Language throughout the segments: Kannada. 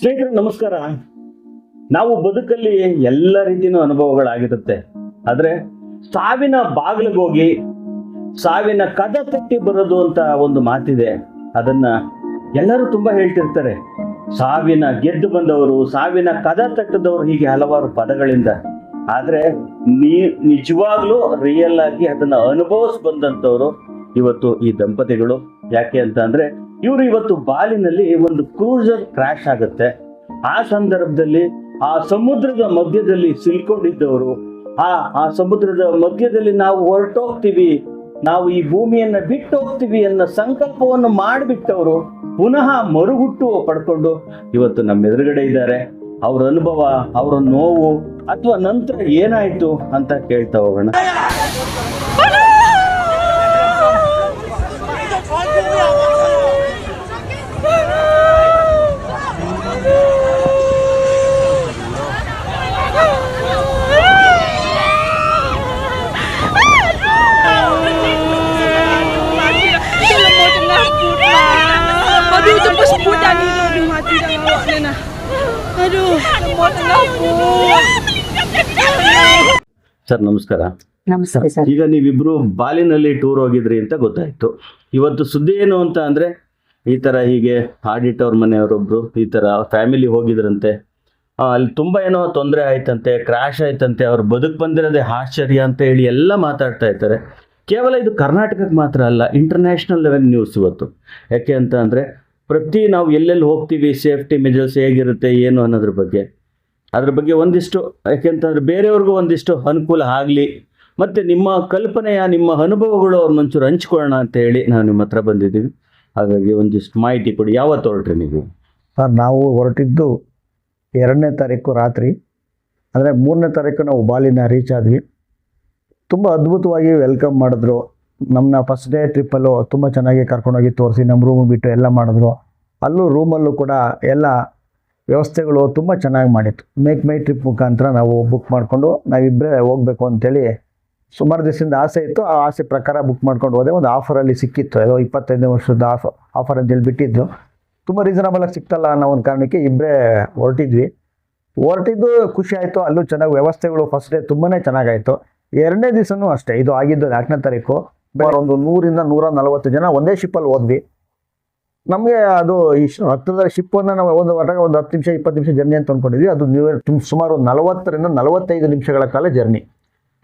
ಸ್ನೇಹಿತರೆ, ನಮಸ್ಕಾರ. ನಾವು ಬದುಕಲ್ಲಿ ಎಲ್ಲ ರೀತಿಯ ಅನುಭವಗಳಾಗಿರುತ್ತೆ. ಆದರೆ ಸಾವಿನ ಬಾಗಿಲಿಗೋಗಿ ಸಾವಿನ ಕದ ತಟ್ಟಿ ಬರೋದು ಅಂತ ಒಂದು ಮಾತಿದೆ. ಅದನ್ನ ಎಲ್ಲರೂ ತುಂಬಾ ಹೇಳ್ತಿರ್ತಾರೆ. ಸಾವಿನ ಗೆದ್ದು ಬಂದವರು, ಸಾವಿನ ಕದ ತಟ್ಟದವರು ಹೀಗೆ ಹಲವಾರು ಪದಗಳಿಂದ. ಆದರೆ ನೀ ನಿಜವಾಗ್ಲೂ ರಿಯಲ್ ಆಗಿ ಅದನ್ನ ಅನುಭವಿಸ್ ಬಂದಂತವ್ರು ಇವತ್ತು ಈ ದಂಪತಿಗಳು. ಯಾಕೆ ಅಂತ ಅಂದ್ರೆ ಇವರು ಇವತ್ತು ಬಾಲಿನಲ್ಲಿ ಒಂದು ಕ್ರೂಸರ್ ಕ್ರಾಶ್ ಆಗುತ್ತೆ. ಆ ಸಂದರ್ಭದಲ್ಲಿ ಆ ಸಮುದ್ರದ ಮಧ್ಯದಲ್ಲಿ ಸಿಲ್ಕೊಂಡಿದ್ದವರು ಆ ಆ ಸಮುದ್ರದ ಮಧ್ಯದಲ್ಲಿ ನಾವು ಹೊರಟೋಗ್ತೀವಿ, ನಾವು ಈ ಭೂಮಿಯನ್ನ ಬಿಟ್ಟು ಹೋಗ್ತೀವಿ ಅನ್ನೋ ಸಂಕಲ್ಪವನ್ನು ಮಾಡಿಬಿಟ್ಟವರು ಪುನಃ ಮರುಹುಟ್ಟು ಪಡ್ಕೊಂಡು ಇವತ್ತು ನಮ್ಮ ಎದುರುಗಡೆ ಇದ್ದಾರೆ. ಅವ್ರ ಅನುಭವ, ಅವರ ನೋವು, ಅಥವಾ ನಂತರ ಏನಾಯ್ತು ಅಂತ ಕೇಳ್ತಾ ಹೋಗೋಣ. ಸರ್ ನಮಸ್ಕಾರ. ನಮಸ್ತೆ ಸರ್ ಈಗ ನೀವಿಬ್ರು ಬಾಲಿನಲ್ಲಿ ಟೂರ್ ಹೋಗಿದ್ರಿ ಅಂತ ಗೊತ್ತಾಯ್ತು. ಇವತ್ತು ಸುದ್ದಿ ಏನು ಅಂತ ಅಂದ್ರೆ ಈ ತರ ಹೀಗೆ ಆಡಿಟ್ ಅವ್ರ ಮನೆಯವರೊಬ್ರು ಈ ತರ ಫ್ಯಾಮಿಲಿ ಹೋಗಿದ್ರಂತೆ. ಅಲ್ಲಿ ತುಂಬಾ ಏನೋ ತೊಂದರೆ ಆಯ್ತಂತೆ ಕ್ರಾಶ್ ಆಯ್ತಂತೆ ಅವ್ರು ಬದುಕು ಬಂದಿರೋದೇ ಆಶ್ಚರ್ಯ ಅಂತ ಹೇಳಿ ಎಲ್ಲ ಮಾತಾಡ್ತಾ ಇರ್ತಾರೆ ಕೇವಲ ಇದು ಕರ್ನಾಟಕಕ್ಕೆ ಮಾತ್ರ ಅಲ್ಲ ಇಂಟರ್ನ್ಯಾಷನಲ್ ಲೆವೆಲ್ ನ್ಯೂಸ್ ಇವತ್ತು. ಯಾಕೆ ಅಂತ ಅಂದರೆ ಪ್ರತಿ ನಾವು ಎಲ್ಲೆಲ್ಲಿ ಹೋಗ್ತೀವಿ ಸೇಫ್ಟಿ ಮೆಜರ್ಸ್ ಹೇಗಿರುತ್ತೆ ಏನು ಅನ್ನೋದ್ರ ಬಗ್ಗೆ. ಅದ್ರ ಬಗ್ಗೆ ಒಂದಿಷ್ಟು ಯಾಕೆಂತಂದ್ರೆ ಬೇರೆಯವ್ರಿಗೂ ಒಂದಿಷ್ಟು ಅನುಕೂಲ ಆಗಲಿ, ಮತ್ತು ನಿಮ್ಮ ಕಲ್ಪನೆಯ, ನಿಮ್ಮ ಅನುಭವಗಳು ಅವ್ರ ಒಂಚೂರು ಹಂಚ್ಕೊಳ್ಳೋಣ ಅಂತ ಹೇಳಿ ನಾವು ನಿಮ್ಮ ಹತ್ರ ಬಂದಿದ್ದೀವಿ. ಹಾಗಾಗಿ ಒಂದಿಷ್ಟು ಮಾಹಿತಿ ಕೊಡಿ. ಯಾವತ್ತು ಹೊರಟ್ರಿ ನೀವು? ಸರ್, ನಾವು ಹೊರಟಿದ್ದು ಎರಡನೇ ತಾರೀಕು ರಾತ್ರಿ. ಅಂದರೆ ಮೂರನೇ ತಾರೀಕು ನಾವು ಬಾಲಿನ ರೀಚ್ ಆದ್ವಿ. ತುಂಬ ಅದ್ಭುತವಾಗಿ ವೆಲ್ಕಮ್ ಮಾಡಿದ್ರು. ನಮ್ಮನ್ನ ಫಸ್ಟ್ ಡೇ ಟ್ರಿಪ್ಪಲ್ಲೂ ತುಂಬ ಚೆನ್ನಾಗಿ ಕರ್ಕೊಂಡೋಗಿ ತೋರಿಸಿ ನಮ್ಮ ರೂಮ್ ಬಿಟ್ಟು ಎಲ್ಲ ಮಾಡಿದ್ರು. ಅಲ್ಲೂ ರೂಮಲ್ಲೂ ಕೂಡ ಎಲ್ಲ ವ್ಯವಸ್ಥೆಗಳು ತುಂಬ ಚೆನ್ನಾಗಿ ಮಾಡಿತ್ತು. ಮೇಕ್ ಮೈ ಟ್ರಿಪ್ ಮುಖಾಂತರ ನಾವು ಬುಕ್ ಮಾಡಿಕೊಂಡು ನಾವಿಬ್ಬರೇ ಹೋಗಬೇಕು ಅಂತೇಳಿ ಸುಮಾರು ದಿವಸದಿಂದ ಆಸೆ ಇತ್ತು. ಆ ಆಸೆ ಪ್ರಕಾರ ಬುಕ್ ಮಾಡ್ಕೊಂಡು ಹೋದೆ. ಒಂದು ಆಫರಲ್ಲಿ ಸಿಕ್ಕಿತ್ತು. ಏನೋ ಇಪ್ಪತ್ತೈದನೇ ವರ್ಷದ ಆಫ್ ಆಫರ್ ಅಂತೇಳಿ ಬಿಟ್ಟಿದ್ದು ತುಂಬ ರೀಸನಬಲಾಗಿ ಸಿಕ್ತಲ್ಲ ಅನ್ನೋ ಒಂದು ಕಾರಣಕ್ಕೆ ಇಬ್ಬರೇ ಹೊರಟಿದ್ವಿ. ಹೊರಟಿದ್ದು ಖುಷಿ ಆಯಿತು. ಅಲ್ಲೂ ಚೆನ್ನಾಗಿ ವ್ಯವಸ್ಥೆಗಳು ಫಸ್ಟ್ ಡೇ ತುಂಬಾ ಚೆನ್ನಾಗಾಯಿತು. ಎರಡನೇ ದಿವಸನೂ ಅಷ್ಟೇ. ಇದು ಆಗಿದ್ದು ನಾಲ್ಕನೇ ತಾರೀಕು. ಒಂದು ನೂರಿಂದ ನೂರ ನಲವತ್ತು ಜನ ಒಂದೇ ಶಿಪ್ಪಲ್ಲಿ ಹೋದ್ವಿ. ನಮಗೆ ಅದು ಇಷ್ಟು ಹತ್ತಿರದ ಶಿಪ್ಪನ್ನು ನಾವು ಒಂದು ಹೊರಗೆ ಒಂದು ಹತ್ತು ನಿಮಿಷ ಇಪ್ಪತ್ತು ನಿಮಿಷ ಜರ್ನಿ ಅಂತ ಅಂದ್ಕೊಂಡಿದ್ವಿ. ಅದು ನೀವು ಸುಮಾರು ಒಂದು ನಲವತ್ತರಿಂದ ನಲವತ್ತೈದು ನಿಮಿಷಗಳ ಕಾಲ ಜರ್ನಿ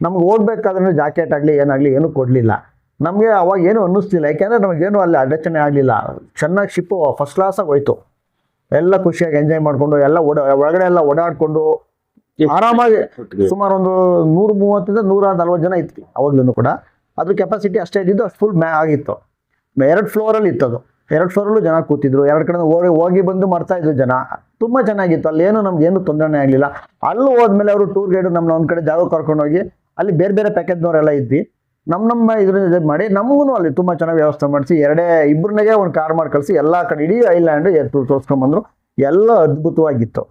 ನಮ್ಗೆ ಓಡಬೇಕಾದ್ರೆ ಜಾಕೆಟ್ ಆಗಲಿ ಏನಾಗಲಿ ಏನೂ ಕೊಡಲಿಲ್ಲ. ನಮಗೆ ಅವಾಗ ಏನೂ ಅನ್ನಿಸ್ತಿಲ್ಲ ಯಾಕೆಂದರೆ ನಮಗೇನು ಅಲ್ಲಿ ಅಡಚಣೆ ಆಗಲಿಲ್ಲ. ಚೆನ್ನಾಗಿ ಶಿಪ್ಪು ಫಸ್ಟ್ ಕ್ಲಾಸಾಗಿ ಹೋಯ್ತು. ಎಲ್ಲ ಖುಷಿಯಾಗಿ ಎಂಜಾಯ್ ಮಾಡಿಕೊಂಡು ಎಲ್ಲ ಓಡ ಒಳಗಡೆ ಎಲ್ಲ ಓಡಾಡಿಕೊಂಡು ಆರಾಮಾಗಿ ಸುಮಾರು ಒಂದು ನೂರು ಮೂವತ್ತರಿಂದ ನೂರ ನಲ್ವತ್ತು ಜನ ಇತ್ತು ಅವಾಗಲೂ ಕೂಡ. ಅದ್ರ ಕೆಪಾಸಿಟಿ ಅಷ್ಟೇ ಇದ್ದಿದ್ದು ಅಷ್ಟು ಫುಲ್ ಮ್ಯಾ ಆಗಿತ್ತು. ಎರಡು ಫ್ಲೋರಲ್ಲಿ ಇತ್ತದು. ಎರಡು ಫ್ಲೋರಲ್ಲೂ ಜನ ಕೂತಿದ್ರು. ಎರಡು ಕಡೆ ಹೋಗಿ ಹೋಗಿ ಬಂದು ಮಾಡ್ತಾ ಇದ್ರು ಜನ. ತುಂಬ ಚೆನ್ನಾಗಿತ್ತು. ಅಲ್ಲೇನು ನಮ್ಗೇನು ತೊಂದರೆ ಆಗಲಿಲ್ಲ. ಅಲ್ಲೂ ಹೋದ್ಮೇಲೆ ಅವರು ಟೂರ್ ಗೈಡು ನಮ್ಮನ್ನ ಒಂದು ಕಡೆ ಜಾಗ ಕರ್ಕೊಂಡೋಗಿ ಅಲ್ಲಿ ಬೇರೆ ಬೇರೆ ಪ್ಯಾಕೇಜ್ನವರೆಲ್ಲ ಇದ್ವಿ. ನಮ್ಮ ನಮ್ಮ ಇದ್ರ ಇದು ಮಾಡಿ ನಮಗೂ ಅಲ್ಲಿ ತುಂಬ ಚೆನ್ನಾಗಿ ವ್ಯವಸ್ಥೆ ಮಾಡಿಸಿ ಎರಡೇ ಇಬ್ಬರನ್ನೇ ಒಂದು ಕಾರ್ ಮಾಡಿ ಕಳಿಸಿ ಎಲ್ಲ ಕಡೆ ಇಡೀ ಐಲ್ಯಾಂಡ್ ತೋರಿಸ್ಕೊಂಬಂದ್ರು ಎಲ್ಲ ಅದ್ಭುತವಾಗಿತ್ತು.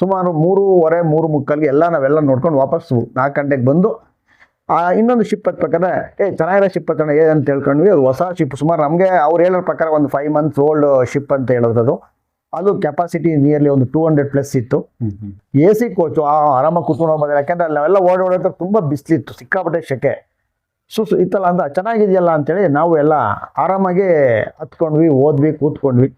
ಸುಮಾರು ಮೂರುವರೆ ಮೂರು ಮುಕ್ಕಲ್ಗೆ ಎಲ್ಲ ನಾವೆಲ್ಲ ನೋಡ್ಕೊಂಡು ವಾಪಸ್ಸು ನಾಲ್ಕು ಗಂಟೆಗೆ ಬಂದು ಇನ್ನೊಂದು ಶಿಪ್ ಪ್ರಕಾರ ಏ ಚೆನ್ನಾಗಿರೋ ಶಿಪ್ ಹತ್ತಣ ಏ ಅಂತ ಹೇಳ್ಕೊಂಡ್ವಿ. ಅದು ಹೊಸ ಶಿಪ್ ಸುಮಾರು ನಮಗೆ ಅವ್ರು ಹೇಳೋ ಪ್ರಕಾರ ಒಂದು ಫೈವ್ ಮಂತ್ಸ್ ಓಲ್ಡ್ ಶಿಪ್ ಅಂತ ಹೇಳೋದು ಅದು. ಅದು ಕೆಪಾಸಿಟಿ ನಿಯರ್ಲಿ ಒಂದು ಟೂ ಹಂಡ್ರೆಡ್ ಪ್ಲಸ್ ಇತ್ತು. ಎ ಸಿ ಕೋಚು ಆರಾಮಾಗಿ ಕೂತ್ಕೊಂಡು ಹೋಗ್ಬೋದು. ಯಾಕೆಂದ್ರೆ ಅಲ್ಲಿ ಓಡ್ ಓಡಾಡೋದ್ರೆ ತುಂಬ ಬಿಸಿಲಿತ್ತು ಸಿಕ್ಕಾಪಟ್ಟೆ ಶೆಕೆ. ಸೊ ಸೊ ಇತ್ತಲ್ಲ ಅಂದ ಚೆನ್ನಾಗಿದೆಯಲ್ಲ ಅಂತೇಳಿ ನಾವು ಎಲ್ಲ ಆರಾಮಾಗಿ ಹತ್ಕೊಂಡ್ವಿ ಓದ್ವಿ ಕೂತ್ಕೊಂಡ್ವಿ.